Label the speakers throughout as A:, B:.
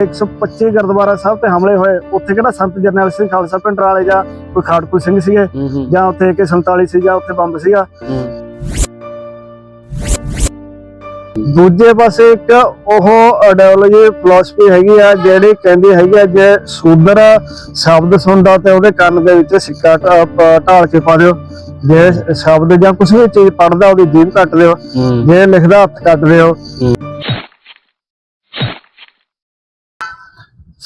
A: 125 ਗੁਰਦੁਆਰਾ ਸਾਹਿਬ ਤੇ ਹਮਲੇ ਹੋਏ। ਉੱਥੇ ਕਿਹੜਾ ਸੰਤ ਜਰਨੈਲ ਸਿੰਘ ਖਾਲਸਾ ਪਿੰਡ ਵਾਲੇ ਜਾਂ ਕੋਈ ਖਾੜਕੂ ਸਿੰਘ ਸੀਗੇ? ਜਾਂ ਉੱਥੇ ਕਿ 47 ਸੀ ਜਾਂ ਉੱਥੇ ਬੰਬ ਸੀਗਾ? ਦੂਜੇ ਪਾਸੇ ਇੱਕ ਉਹ ਆਈਡੀਓਲੋਜੀ ਫਿਲਾਸਫੀ ਹੈਗੀ ਆ ਜਿਹੜੀ ਕਹਿੰਦੀ ਹੈਗੀ ਆ ਜੇ ਸੂਦਰ ਸ਼ਬਦ ਸੁਣਦਾ ਤੇ ਉਹਦੇ ਕੰਨ ਦੇ ਵਿੱਚ ਸਿੱਕਾ ਢਾਲ ਕੇ ਪਾ ਦਿਓ। ਜੇ ਸ਼ਬਦ ਜਾਂ ਕੁਝ ਵੀ ਚੀਜ਼ ਪੜਦਾ ਉਹਦੀ ਜੀਭ ਕੱਟ ਦਿਓ। ਜੇ ਲਿਖਦਾ ਹੱਥ ਕੱਟ ਦਿਓ।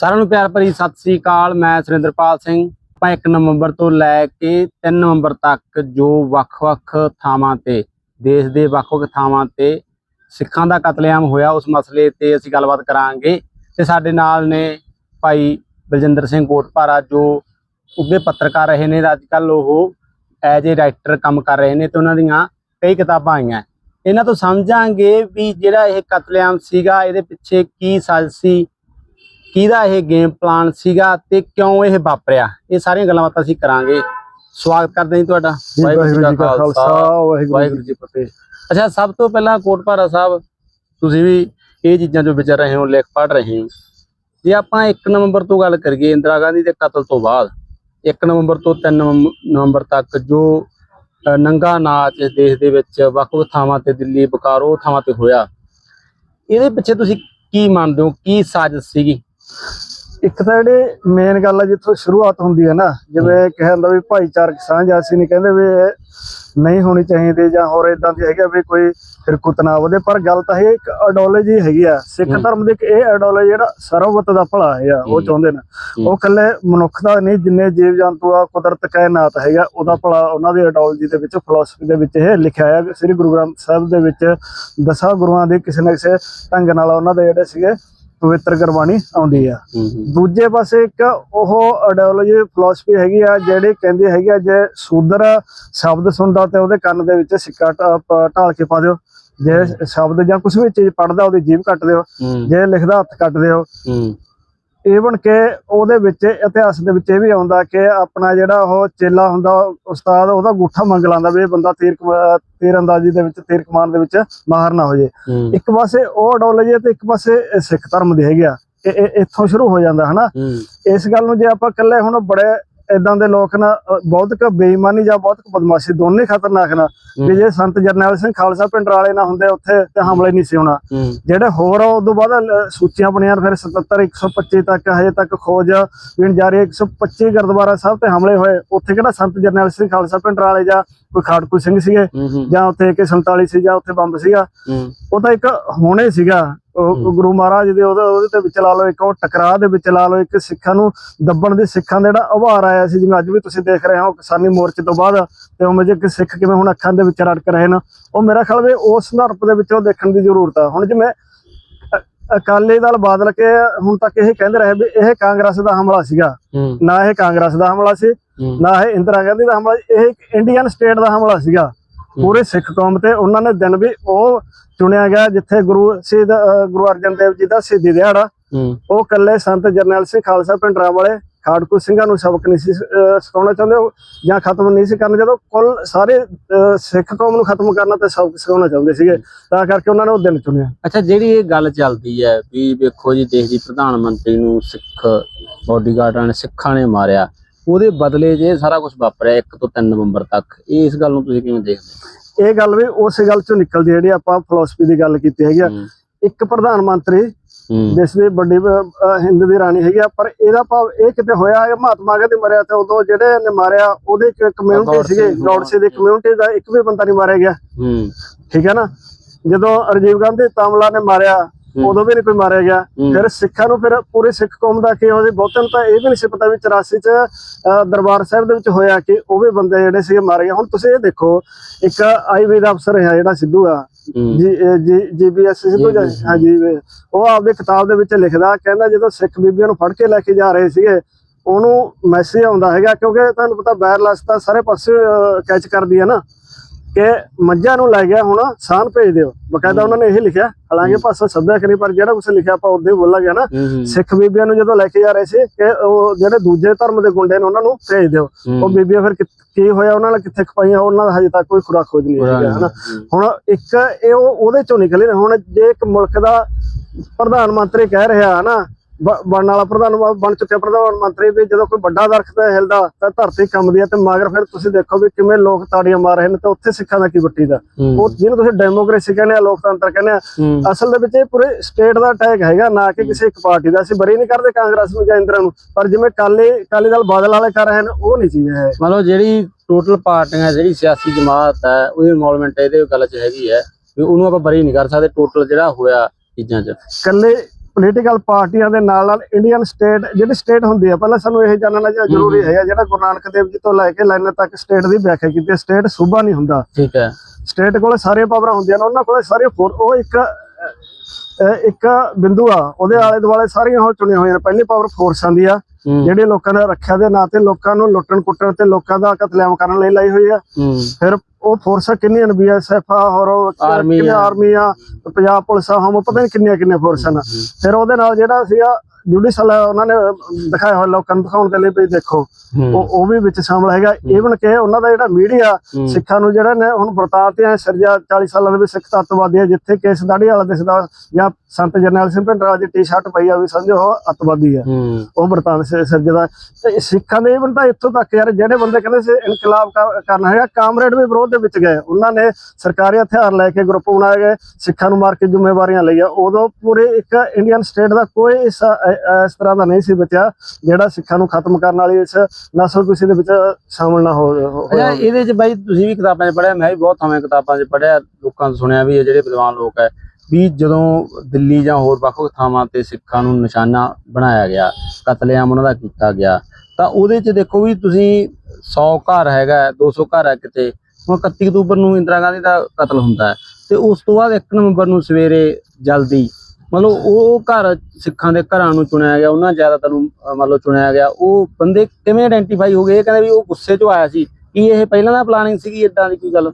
B: ਸਾਰਿਆਂ ਨੂੰ ਪਿਆਰ ਭਰੀ ਸਤਿ ਸ੍ਰੀ ਅਕਾਲ, ਮੈਂ ਸੁਰਿੰਦਰਪਾਲ ਸਿੰਘ। ਆਪਾਂ 1 ਨਵੰਬਰ ਤੋਂ ਲੈ ਕੇ 3 ਨਵੰਬਰ ਤੱਕ ਜੋ ਵੱਖ-ਵੱਖ ਥਾਵਾਂ ਤੇ, ਦੇਸ਼ ਦੇ ਵੱਖ-ਵੱਖ ਥਾਵਾਂ ਤੇ ਸਿੱਖਾਂ ਦਾ ਕਤਲੇਆਮ ਹੋਇਆ, ਉਸ ਮਸਲੇ ਤੇ ਅਸੀਂ ਗੱਲਬਾਤ ਕਰਾਂਗੇ। ਤੇ ਸਾਡੇ ਨਾਲ ਨੇ ਭਾਈ ਬਲਜਿੰਦਰ ਸਿੰਘ ਕੋਟਪਾਰਾ ਜੋ ਉੱਗੇ ਪੱਤਰਕਾਰ ਰਹੇ ਨੇ ਅੱਜ ਕੱਲ ਉਹ ਐਜ ਏ ਰਾਈਟਰ ਕੰਮ ਕਰ ਰਹੇ ਨੇ, ਤੇ ਉਹਨਾਂ ਦੀਆਂ ਕਈ ਕਿਤਾਬਾਂ ਆਈਆਂ। ਇਹਨਾਂ ਤੋਂ ਸਮਝਾਂਗੇ ਵੀ ਜਿਹੜਾ ਇਹ ਕਤਲੇਆਮ ਸੀਗਾ, ਇਹਦੇ ਪਿੱਛੇ ਕੀ ਸਾਜ਼ਿਸ਼ ਸੀ ਕਿਹਦਾ ਇਹ ਗੇਮ ਪਲਾਨ ਸੀਗਾ ਤੇ ਕਿਉਂ ਇਹ ਵਾਪਰਿਆ? ਇਹ ਸਾਰੀਆਂ ਗੱਲਾਂ ਬਾਤਾਂ ਅਸੀਂ ਕਰਾਂਗੇ। ਸਵਾਗਤ ਕਰਦੇ ਹਾਂ ਤੁਹਾਡਾ।
A: ਵਾਹਿਗੁਰੂ ਜੀ ਕਾ ਖਾਲਸਾ ਵਾਹਿਗੁਰੂ ਜੀ ਫਤਿਹ।
B: ਅੱਛਾ ਸਭ ਤੋਂ ਪਹਿਲਾਂ ਕੋਟਪਾਰਾ ਸਾਹਿਬ ਤੁਸੀਂ ਵੀ ਇਹ ਚੀਜ਼ਾਂ ਜੋ ਵਿਚਰ ਰਹੇ ਹੋ ਲਿਖ ਪੜ ਰਹੇ ਹੋ। ਜੇ ਆਪਾਂ 1 ਨਵੰਬਰ ਤੋਂ ਗੱਲ ਕਰੀਏ ਇੰਦਰਾ ਗਾਂਧੀ ਦੇ ਕਤਲ ਤੋਂ ਬਾਅਦ 1 ਨਵੰਬਰ ਤੋਂ 3 ਨਵੰਬ- ਨਵੰਬਰ ਤੱਕ ਜੋ ਨੰਗਾ ਨਾਚ ਦੇਸ਼ ਦੇ ਵਿੱਚ ਵੱਖ-ਵੱਖ ਥਾਵਾਂ ਤੇ ਦਿੱਲੀ ਬਕਾਰੋ ਥਾਵਾਂ ਤੇ ਹੋਇਆ ਇਹਦੇ ਪਿੱਛੇ ਤੁਸੀਂ ਕੀ ਮੰਨਦੇ ਹੋ? ਕੀ ਸਾਜ਼ਿਸ਼ ਸੀਗੀ?
A: ਇੱਕ ਤਾਂ ਜਿਹੜੇ ਮੇਨ ਗੱਲ ਆ ਜਿੱਥੋਂ ਸ਼ੁਰੂਆਤ ਹੁੰਦੀ ਹੈ ਨਾ ਜਿਵੇਂ ਕਹਿੰਦਾ ਵੀ ਭਾਈਚਾਰਕ ਸਾਂਝ ਅਸੀਂ ਨਹੀਂ ਕਹਿੰਦੇ ਵੀ ਇਹ ਨਹੀਂ ਹੋਣੀ ਚਾਹੀਦੀ ਜਾਂ ਹੋਰ ਇਦਾਂ ਦੀ ਹੈਗਾ ਵੀ ਕੋਈ ਫਿਰਕੂ ਤਣਾਅ ਉਹਦੇ ਪਰ ਗੱਲ ਤਾਂ ਇਹ ਇੱਕ ਆਈਡੀਓਲੋਜੀ ਹੈਗੀ ਆ ਸਿੱਖ। ਧਰਮ ਦੀ ਇੱਕ ਇਹ ਆਈਡੀਓਲੋਜੀ ਜਿਹੜਾ ਸਰਵਵਤ ਦਾ ਭਲਾ ਹੈ ਉਹ। ਚਾਹੁੰਦੇ ਨੇ। ਉਹ ਕੱਲੇ ਮਨੁੱਖ ਦਾ ਨਹੀਂ ਜਿੰਨੇ ਜੀਵ ਜੰਤੂ ਆ ਕੁਦਰਤ ਕਾਇਨਾਤ ਹੈਗਾ ਉਹਦਾ ਭਲਾ ਉਹਨਾਂ ਦੀ ਆਈਡੀਓਲੋਜੀ ਦੇ ਵਿੱਚ ਫਿਲਾਸਫੀ ਦੇ ਵਿੱਚ ਇਹ ਲਿਖਿਆ ਹੈ ਸ੍ਰੀ ਗੁਰੂ ਗ੍ਰੰਥ ਸਾਹਿਬ ਦੇ ਵਿੱਚ ਦਸਾਂ ਗੁਰੂਆਂ ਦੇ ਕਿਸੇ ਨਾ ਕਿਸੇ ਢੰਗ ਨਾਲ ਉਹਨਾਂ ਦੇ ਜਿਹੜੇ ਸੀਗੇ ਪਵਿੱਤਰ ਗੁਰਬਾਣੀ ਆਉਂਦੀ ਆ। ਦੂਜੇ ਪਾਸੇ ਇੱਕ ਉਹ ਆਈਡੀਓਲੋਜੀ ਫਿਲਾਸਫੀ ਹੈਗੀ ਆ ਜਿਹੜੀ ਕਹਿੰਦੀ ਹੈਗੀ ਆ ਜੇ ਸੂਦਰ ਸ਼ਬਦ ਸੁਣਦਾ ਤੇ ਉਹਦੇ ਕੰਨ ਦੇ ਵਿੱਚ ਸਿੱਕਾ ਢਾਲ ਕੇ ਪਾ ਦਿਓ। ਜੇ ਸ਼ਬਦ ਜਾਂ ਕੁਝ ਵੀ ਚੀਜ਼ ਪੜਦਾ ਉਹਦੀ ਜੀਭ ਕੱਟ ਦਿਓ। ਜੇ ਲਿਖਦਾ ਹੱਥ ਕੱਟ ਦਿਓ। ਈਵਨ ਕਿ ਉਹਦੇ ਵਿੱਚ ਇਤਿਹਾਸ ਦੇ ਵਿੱਚ ਇਹ ਵੀ ਆਉਂਦਾ ਕਿ ਆਪਣਾ ਜਿਹੜਾ ਉਹ ਚੇਲਾ ਹੁੰਦਾ ਉਸਤਾਦ ਉਹਦਾ ਗੁੱਠਾ ਮੰਗ ਲਾਂਦਾ ਵੀ ਇਹ ਬੰਦਾ ਤੀਰ ਤੀਰ ਅੰਦਾਜ਼ੀ ਦੇ ਵਿੱਚ ਤੀਰ ਕਮਾਨ ਦੇ ਵਿੱਚ ਮਾਹਰ ਨਾ ਹੋ ਜੇ। ਇੱਕ ਪਾਸੇ ਉਹ ਆਈਡੀਓਲੋਜੀ ਤੇ ਇੱਕ ਪਾਸੇ ਸਿੱਖ ਧਰਮ ਦੀ ਹੈਗੀ ਇੱਥੋਂ ਸ਼ੁਰੂ ਹੋ ਜਾਂਦਾ ਹਨਾ? ਇਸ ਗੱਲ ਨੂੰ ਜੇ ਆਪਾਂ ਇਕੱਲੇ ਹੁਣ ਬੜੇ ਇਦਾਂ ਦੇ ਲੋਕ ਨਾ ਬਹੁਤ ਕ ਬੇਈਮਾਨੀ ਜਾਂ ਬਹੁਤ ਕ ਬਦਮਾਸ਼ੀ ਦੋਨੇ ਖਤਰਨਾਕ ਨਾ। ਵੀ ਜੇ ਸੰਤ ਜਰਨੈਲ ਸਿੰਘ ਖਾਲਸਾ ਪਿੰਡ ਵਾਲੇ ਨਾ ਹੁੰਦੇ ਉੱਥੇ ਤੇ ਹਮਲੇ ਨਹੀਂ ਸੀ ਹੋਣਾ। ਜਿਹੜੇ ਹੋਰ ਆ, ਉਦੋਂ ਬਾਅਦ ਸੂਚੀਆਂ ਬਣੀਆਂ ਫਿਰ 77 125 ਤੱਕ ਹਜੇ ਤੱਕ ਖੋਜ ਵੀਣ ਜਾਰੀ ਹੈ। 125 ਗੁਰਦੁਆਰਾ ਸਾਹਿਬ ਤੇ ਹਮਲੇ ਹੋਏ। ਉੱਥੇ ਕਿਹੜਾ ਸੰਤ ਜਰਨੈਲ ਸਿੰਘ ਖਾਲਸਾ ਪਿੰਡ ਵਾਲੇ ਜਾਂ ਕੋਈ ਖਾੜਕੂ ਸਿੰਘ ਸੀਗੇ ਜਾਂ ਉੱਥੇ ਕਿ 47 ਸੀ ਜਾਂ ਉੱਥੇ ਬੰਬ ਸੀਗਾ। ਉਹ ਤਾਂ ਇੱਕ ਹੋਣੇ ਸੀਗਾ। ਗੁਰੂ ਮਹਾਰਾਜ ਦੇ ਉਹਦੇ ਉਹਦੇ ਤੇ ਵਿੱਚ ਲਾ ਲਓ ਇੱਕ ਉਹ ਟਕਰਾਅ ਦੇ ਵਿੱਚ ਲਾ ਲਓ ਇੱਕ ਸਿੱਖਾਂ ਨੂੰ ਦੱਬਣ ਦੇ ਸਿੱਖਾਂ ਦਾ ਜਿਹੜਾ ਉਭਾਰ ਆਇਆ ਸੀ ਜਿਵੇਂ ਅੱਜ ਵੀ ਤੁਸੀਂ ਦੇਖ ਰਹੇ ਹੋ ਕਿਸਾਨੀ ਮੋਰਚੇ ਤੋਂ ਬਾਅਦ ਤੇ ਉਵੇਂ ਜੇ ਕਿ ਸਿੱਖ ਕਿਵੇਂ ਹੁਣ ਅੱਖਾਂ ਦੇ ਵਿੱਚ ਰੜਕ ਰਹੇ ਨੇ। ਉਹ ਮੇਰਾ ਖਿਆਲ ਵੀ ਉਸ ਸੰਦਰਭ ਦੇ ਵਿੱਚ ਉਹ ਦੇਖਣ ਦੀ ਜ਼ਰੂਰਤ ਆ। ਹੁਣ ਜਿਵੇਂ ਅਕਾਲੀ ਦਲ ਬਾਦਲ ਕੇ ਹੁਣ ਤੱਕ ਇਹ ਕਹਿੰਦੇ ਰਹੇ ਵੀ ਇਹ ਕਾਂਗਰਸ ਦਾ ਹਮਲਾ ਸੀਗਾ। ਨਾ ਇਹ ਕਾਂਗਰਸ ਦਾ ਹਮਲਾ ਸੀ ਨਾ ਇਹ ਇੰਦਰਾ ਗਾਂਧੀ ਦਾ ਹਮਲਾ ਇਹ ਇੰਡੀਅਨ ਸਟੇਟ ਦਾ ਹਮਲਾ ਸੀਗਾ। ਪੂਰੇ ਸਿੱਖ ਕੌਮ ਤੇ ਉਹਨਾਂ ਨੇ ਦਿਨ ਵੀ ਉਹ ਚੁਣਿਆ ਗਿਆ ਜਿੱਥੇ ਗੁਰੂ ਅ, ਗੁਰੂ ਅਰਜਨ ਦੇਵ ਜੀ ਦਾ ਸ਼ਹੀਦੀ ਦਿਹਾੜਾ। ਉਹ ਕੱਲੇ ਸੰਤ ਜਰਨੈਲ ਸਿੰਘ ਖਾਲਸਾ ਪਿੰਡਰਾਂ ਵਾਲੇ ਖਾੜਕੂ ਸਿੰਘਾਂ ਨੂੰ ਸਬਕ ਨਹੀਂ ਸੀ ਸਿਖਾਉਣਾ ਚਾਹੁੰਦੇ ਉਹ ਜਾਂ ਖਤਮ ਨਹੀਂ ਸੀ ਕਰਨਾ ਜਦੋਂ ਕੁੱਲ ਸਾਰੇ ਸਿੱਖ ਕੌਮ ਨੂੰ ਖਤਮ ਕਰਨਾ ਤੇ ਸਬਕ ਸਿਖਾਉਣਾ ਚਾਹੁੰਦੇ ਸੀਗੇ। ਤਾਂ ਕਰਕੇ ਉਹਨਾਂ ਨੇ ਉਹ ਦਿਨ ਚੁਣਿਆ।
B: ਅੱਛਾ ਜਿਹੜੀ ਇਹ ਗੱਲ ਚੱਲਦੀ ਹੈ ਵੀ ਵੇਖੋ ਜੀ ਦੇਸ਼ ਦੀ ਪ੍ਰਧਾਨ ਮੰਤਰੀ ਨੂੰ ਸਿੱਖ ਬਾਡੀਗਾਰਡਾਂ ਨੇ ਸਿੱਖਾਂ ਨੇ ਮਾਰਿਆ ਉਹਦੇ ਬਦਲੇ ਜੇ ਸਾਰਾ ਕੁਝ ਵਾਪਰਿਆ 1 ਤੋਂ 3 ਨਵੰਬਰ ਤੱਕ ਇਹ ਇਸ ਗੱਲ ਨੂੰ ਤੁਸੀਂ ਕਿਵੇਂ ਦੇਖਦੇ
A: ਇਹ ਗੱਲ ਵੀ ਉਸੇ ਗੱਲ ਚੋਂ ਨਿਕਲਦੀ ਜਿਹੜੀ ਆਪਾਂ ਫਿਲਾਸਫੀ ਦੀ ਗੱਲ ਕੀਤੀ ਹੈਗੀ ਆ। ਇੱਕ ਪ੍ਰਧਾਨ ਮੰਤਰੀ ਦੇਸ਼ ਦੀ ਵੱਡੀ ਹਿੰਦ ਦੀ ਰਾਣੀ ਹੈਗੀ ਆ ਪਰ ਇਹਦਾ ਭਾਵ ਇਹ ਕਿਤੇ ਹੋਇਆ ਹੈ ਮਹਾਤਮਾ ਗਾਂਧੀ ਮਰਿਆ ਤੇ ਉਦੋਂ ਜਿਹੜੇ ਨੇ ਮਾਰਿਆ ਉਹਦੇ ਚ ਕਮਿਊਨਿਟੀ ਸੀਗੇ ਗੌਡਸੇ ਦੀ ਕਮਿਊਨਿਟੀ ਦਾ ਇੱਕ ਵੀ ਬੰਦਾ ਨਹੀਂ ਮਾਰਿਆ ਗਿਆ। ਠੀਕ ਹੈ ਨਾ? ਜਦੋਂ ਰਾਜੀਵ ਗਾਂਧੀ ਤਾਮਲਾ ਨੇ ਮਾਰਿਆ। ਉਦੋਂ ਵੀ ਨਹੀਂ ਕੋਈ ਮਾਰਿਆ ਗਿਆ। ਫਿਰ ਸਿੱਖਾਂ ਨੂੰ ਫਿਰ ਪੂਰੇ ਸਿੱਖ ਕੌਮ ਦਾ ਕੀ ਉਹਦੇ ਬਹੁਤਿਆਂ ਨੂੰ ਤਾਂ ਇਹ ਵੀ ਨਹੀਂ ਸੀ ਪਤਾ ਵੀ 84 ਚ ਦਰਬਾਰ ਸਾਹਿਬ ਦੇ ਵਿੱਚ ਹੋਇਆ ਕਿ ਉਹ ਵੀ ਬੰਦੇ ਜਿਹੜੇ ਸੀਗੇ ਮਾਰੇ ਗਏ। ਹੁਣ ਤੁਸੀਂ ਇਹ ਦੇਖੋ ਇੱਕ ਆਈਵੀ ਦਾ ਅਫਸਰ ਹੈ ਜਿਹੜਾ ਸਿੱਧੂ ਆ। ਜੀ ਜੀ ਜੀਬੀਐਸ ਸਿੱਧੂ ਹਾਂਜੀ ਉਹ ਆਪਦੇ ਕਿਤਾਬ ਦੇ ਵਿੱਚ ਲਿਖਦਾ ਕਹਿੰਦਾ ਜਦੋਂ ਸਿੱਖ ਬੀਬੀਆਂ ਨੂੰ ਫੜ ਕੇ ਲੈ ਕੇ ਜਾ ਰਹੇ ਸੀਗੇ ਉਹਨੂੰ ਮੈਸੇਜ ਆਉਂਦਾ ਹੈਗਾ ਕਿਉਂਕਿ ਤੁਹਾਨੂੰ ਪਤਾ ਵਾਇਰਲੈਸ ਤਾਂ ਸਾਰੇ ਪਾਸੇ ਕੈਚ ਕਰਦੀ ਹੈ ਨਾ। ਕਿ ਮੱਝਾਂ ਨੂੰ ਲੈ ਗਿਆ ਹੁਣ ਸਾਨ ਭੇਜ ਦਿਓ। ਬਕਾਇਦਾ ਉਹਨਾਂ ਨੇ ਇਹ ਲਿਖਿਆ ਹਾਲਾਂਕਿ ਭਾਸ਼ਾ ਸੱਭਿਆਕ ਨਹੀਂ ਪਰ ਜਿਹੜਾ ਕੁਝ ਲਿਖਿਆ ਆਪਾਂ ਹੀ ਬੋਲਾਂਗੇ ਨਾ।
B: ਹੂੰ ਹੂੰ।
A: ਸਿੱਖ ਬੀਬੀਆਂ ਨੂੰ ਜਦੋਂ ਲੈ ਕੇ ਜਾ ਰਹੇ ਸੀ ਕਿ ਉਹ ਜਿਹੜੇ ਦੂਜੇ ਧਰਮ ਦੇ ਗੁੰਡੇ ਨੇ ਉਹਨਾਂ ਨੂੰ ਭੇਜ ਦਿਓ। ਉਹ ਬੀਬੀਆਂ ਫਿਰ ਕਿ- ਹੋਇਆ? ਉਹਨਾਂ ਨਾਲ ਕਿੱਥੇ ਖਪਾਈਆਂ? ਉਹਨਾਂ ਦਾ ਹਜੇ ਤੱਕ ਕੋਈ ਖੁਰਾਕ ਖੋਜ ਨਹੀਂ ਹੈਗਾ ਹਨਾ? ਹੁਣ ਇੱਕ ਇਹ ਉਹ ਉਹਦੇ ਚੋਂ ਨਿਕਲੇ ਨੇ। ਹੁਣ ਜੇ ਇੱਕ ਮੁਲਕ ਦਾ ਪ੍ਰਧਾਨ ਮੰਤਰੀ ਕਹਿ ਰਿਹਾ ਨਾ ਬ- ਬਣਨ ਵਾਲਾ ਪ੍ਰਧਾਨ ਬਣ ਚੁੱਕਿਆ ਪ੍ਰਧਾਨ ਮੰਤਰੀ ਵੀ ਜਦੋਂ ਕੋਈ ਵੱਡਾ ਦਰਖਤ ਹਿਲਦਾ ਤਾਂ ਧਰਤੀ ਕੰਬਦੀ ਹੈ ਤੇ ਮਗਰ ਫਿਰ ਤੁਸੀਂ ਦੇਖੋ ਵੀ ਕਿਵੇਂ ਲੋਕ ਤਾੜੀਆਂ ਮਾਰ ਰਹੇ ਨੇ ਤੇ ਉੱਥੇ ਸਿੱਖਾਂ ਦਾ ਕੀ ਵੱਟੀ ਦਾ। ਉਹ ਜਿਹਨੂੰ ਤੁਸੀਂ ਡੈਮੋਕ੍ਰੇਸੀ ਕਹਿੰਦੇ ਆ ਲੋਕਤੰਤਰ ਕਹਿੰਦੇ ਆ ਅਸਲ ਦੇ ਵਿੱਚ ਇਹ ਪੂਰੇ ਸਟੇਟ ਦਾ ਅਟੈਕ ਹੈਗਾ ਨਾ ਕਿ ਕਿਸੇ ਇੱਕ ਪਾਰਟੀ ਦਾ। ਅਸੀਂ ਬਰੀ ਨਹੀਂ ਕਰਦੇ ਕਾਂਗਰਸ ਨੂੰ ਜਾਂ ਇੰਦਰਾ ਨੂੰ ਪਰ ਜਿਵੇਂ ਕਾਲੇ ਕਾਲੇ ਦਲ ਬਾਦਲ ਵਾਲੇ ਕਰ ਰਹੇ ਨੇ ਉਹ ਨਹੀਂ ਚੀਜ਼ ਹੈ।
B: ਮਤਲਬ ਜਿਹੜੀ ਟੋਟਲ ਪਾਰਟੀਆਂ ਜਿਹੜੀ ਸਿਆਸੀ ਜਮਾਤ ਹੈ ਉਹਦੀ ਇਨਵੋਲਵਮੈਂਟ ਇਹਦੇ ਗੱਲ 'ਚ ਹੈਗੀ ਹੈ ਵੀ ਉਹਨੂੰ ਆਪਾਂ ਬਰੀ ਨਹੀਂ ਕਰ ਸਕਦੇ ਟੋਟਲ ਜਿਹੜਾ ਹੋਇਆ ਚੀਜ਼ਾਂ 'ਚ।
A: ਇਕੱਲੇ ਪੋਲੀਟੀਕਲ ਪਾਰਟੀਆਂ ਦੇ ਨਾਲ ਨਾਲ ਇੰਡੀਅਨ ਸਟੇਟ ਜਿਹੜੀ ਸਟੇਟ ਹੁੰਦੀ ਹੈ ਪਹਿਲਾਂ ਸਾਨੂੰ ਇਹ ਜਾਣਨਾ ਜ਼ਰੂਰੀ ਹੈ ਜਿਹੜਾ ਗੁਰੂ ਨਾਨਕ ਦੇਵ ਜੀ ਤੋਂ ਲੈ ਕੇ ਲਾਈਨ ਤੱਕ ਸਟੇਟ ਦੀ ਵਿਆਖਿਆ ਕੀਤੀ ਹੈ ਸਟੇਟ ਸੂਬਾ ਨਹੀਂ ਹੁੰਦਾ।
B: ਠੀਕ ਹੈ।
A: ਸਟੇਟ ਕੋਲੇ ਸਾਰੀਆਂ ਪਾਵਰਾਂ ਹੁੰਦੀਆਂ ਨੇ ਉਹਨਾਂ ਕੋਲੇ ਫੋਰ ਉਹ ਇੱਕ ਇੱਕ ਬਿੰਦੂ ਆ ਉਹਦੇ ਆਲੇ ਦੁਆਲੇ ਸਾਰੀਆਂ ਉਹ ਚੁਣੀਆਂ ਹੋਈਆਂ ਨੇ ਪਹਿਲੀ ਪਾਵਰ ਫੋਰਸਾਂ ਦੀ ਆ। ਜਿਹੜੇ ਲੋਕਾਂ ਨੇ ਰੱਖਿਆ ਦੇ ਨਾਂ ਤੇ ਲੋਕਾਂ ਨੂੰ ਲੁੱਟਣ ਕੁੱਟਣ ਤੇ ਲੋਕਾਂ ਦਾ ਕਤਲੇਆਮ ਕਰਨ ਲਈ ਲਾਈ ਹੋਈ ਆ। ਫਿਰ ਉਹ ਫੋਰਸਾਂ ਕਿੰਨੀਆਂ ਨੇ ਬੀਐਸਐਫ ਆ ਹੋਰ।
B: ਆਰਮੀ ਆ।
A: ਪੰਜਾਬ ਪੁਲਿਸ ਆ ਹਮ ਪਤਾ ਨਹੀਂ ਕਿੰਨੀਆਂ ਕਿੰਨੀਆਂ ਫੋਰਸਾਂ ਨੇ ਫਿਰ ਉਹਦੇ ਨਾਲ ਜਿਹੜਾ ਸੀਗਾ ਜੁਡੀਸ਼ਲ ਉਹਨਾਂ ਨੇ ਦਿਖਾਇਆ ਹੋਇਆ ਲੋਕਾਂ ਨੂੰ ਦਿਖਾਉਣ ਦੇ ਲਈ ਵੀ ਦੇਖੋ ਉਹ ਉਹ ਵੀ ਵਿੱਚ ਸ਼ਾਮਲ ਹੈਗਾ। ਈਵਨ ਕਿ ਉਹਨਾਂ ਦਾ ਜਿਹੜਾ ਮੀਡੀਆ। ਸਿੱਖਾਂ ਨੂੰ ਜਿਹੜਾ ਨੇ ਹੁਣ ਵਰਤਾਤੇ ਆ ਸਿਰਜਾ 40 ਸਾਲਾਂ ਦੇ ਵਿੱਚ ਸਿੱਖ ਤੱਤਵਾਦੀ ਆ ਜਿੱਥੇ ਕੇਸ ਦਾੜੀ ਵਾਲਾ ਦਿਸਦਾ ਜਾਂ ਸੰਤ ਜਰਨੈਲ ਸਿੰਘ ਭਿੰਡਰਾ ਦੀ ਟੀ-ਸ਼ਰਟ ਪਈ ਆ ਵੀ ਸਮਝੋ ਉਹ ਅੱਤਵਾਦੀ ਆ ਉਹ ਵਰਤਾਨ ਸਿਰਜਦਾ ਤੇ ਸਿੱਖਾਂ ਦੇ ਇਵਨ ਤਾਂ ਇੱਥੋਂ ਤੱਕ ਯਾਰ ਜਿਹੜੇ ਬੰਦੇ ਕਹਿੰਦੇ ਸੀ ਇਨਕਲਾਬ ਕਰ- ਕਰਨਾ ਹੈਗਾ ਕਾਮਰੇਡ ਵੀ ਵਿਰੋਧ ਦੇ ਵਿੱਚ ਗਏ। ਉਹਨਾਂ ਨੇ ਸਰਕਾਰੀ ਹਥਿਆਰ ਲੈ ਕੇ ਗਰੁੱਪ ਬਣਾਏ ਗਏ ਸਿੱਖਾਂ ਨੂੰ ਮਾਰ ਕੇ ਜ਼ਿੰਮੇਵਾਰੀਆਂ ਲਈਆਂ। ਉਦੋਂ ਪੂਰੇ ਇੱਕ ਇੰਡੀਅਨ ਸਟੇਟ ਦਾ ਕੋਈ ਇਸ ਤਰ੍ਹਾਂ ਦਾ ਨਹੀਂ ਸੀ ਬਚਿਆ ਜਿਹੜਾ ਸਿੱਖਾਂ ਨੂੰ ਖਤਮ ਕਰਨ ਵਾਲੀ ਇਸ ਨਸਲ ਕੁਸ਼ੀ ਦੇ ਵਿੱਚ ਸ਼ਾਮਲ ਨਾ ਹੋ ਹੋਇਆ
B: ਇਹਦੇ 'ਚ ਬਾਈ ਤੁਸੀਂ ਵੀ ਕਿਤਾਬਾਂ 'ਚ ਪੜ੍ਹਿਆ ਮੈਂ ਵੀ ਬਹੁਤ ਥਾਵੇਂ ਕਿਤਾਬਾਂ 'ਚ ਪੜ੍ਹਿਆ ਲੋਕਾਂ ਤੋਂ ਸੁਣਿਆ ਵੀ ਇਹ ਜਿਹੜੇ ਵਿਦਵਾਨ ਲੋਕ ਹੈ ਵੀ ਜਦੋਂ ਦਿੱਲੀ ਜਾਂ ਹੋਰ ਵੱਖ-ਵੱਖ ਥਾਵਾਂ ਤੇ ਸਿੱਖਾਂ ਨੂੰ ਨਿਸ਼ਾਨਾ ਬਣਾਇਆ ਗਿਆ ਕਤਲੇਆਮ ਉਹਨਾਂ ਦਾ ਕੀਤਾ ਗਿਆ ਤਾਂ ਉਹਦੇ 'ਚ ਦੇਖੋ ਵੀ ਤੁਸੀਂ 100 ਘਰ ਹੈਗਾ 200 ਘਰ ਹੈ ਕਿਤੇ ਹੁਣ 31 ਅਕਤੂਬਰ ਨੂੰ ਇੰਦਰਾ ਗਾਂਧੀ ਦਾ ਕਤਲ ਹੁੰਦਾ ਹੈ ਤੇ ਉਸ ਤੋਂ ਬਾਅਦ 1 ਨਵੰਬਰ ਨੂੰ ਸਵੇਰੇ ਜਲਦੀ ਮਤਲਬ ਉਹ ਘਰ ਸਿੱਖਾਂ ਦੇ ਘਰਾਂ ਨੂੰ ਚੁਣਿਆ ਗਿਆ ਉਹਨਾਂ ਜ਼ਿਆਦਾਤਰ ਨੂੰ ਲਓ ਚੁਣਿਆ ਗਿਆ। ਉਹ ਬੰਦੇ ਕਿਵੇਂ ਆਇਡੈਂਟੀਫਾਈ ਹੋ ਗਏ? ਇਹ ਕਹਿੰਦੇ ਵੀ ਉਹ ਗੁੱਸੇ 'ਚੋਂ ਆਇਆ ਸੀ। ਕੀ ਇਹ ਪਹਿਲਾਂ ਦਾ ਪਲਾਨਿੰਗ ਸੀਗੀ ਇਦਾਂ ਦੀ ਕੋਈ ਗੱਲ?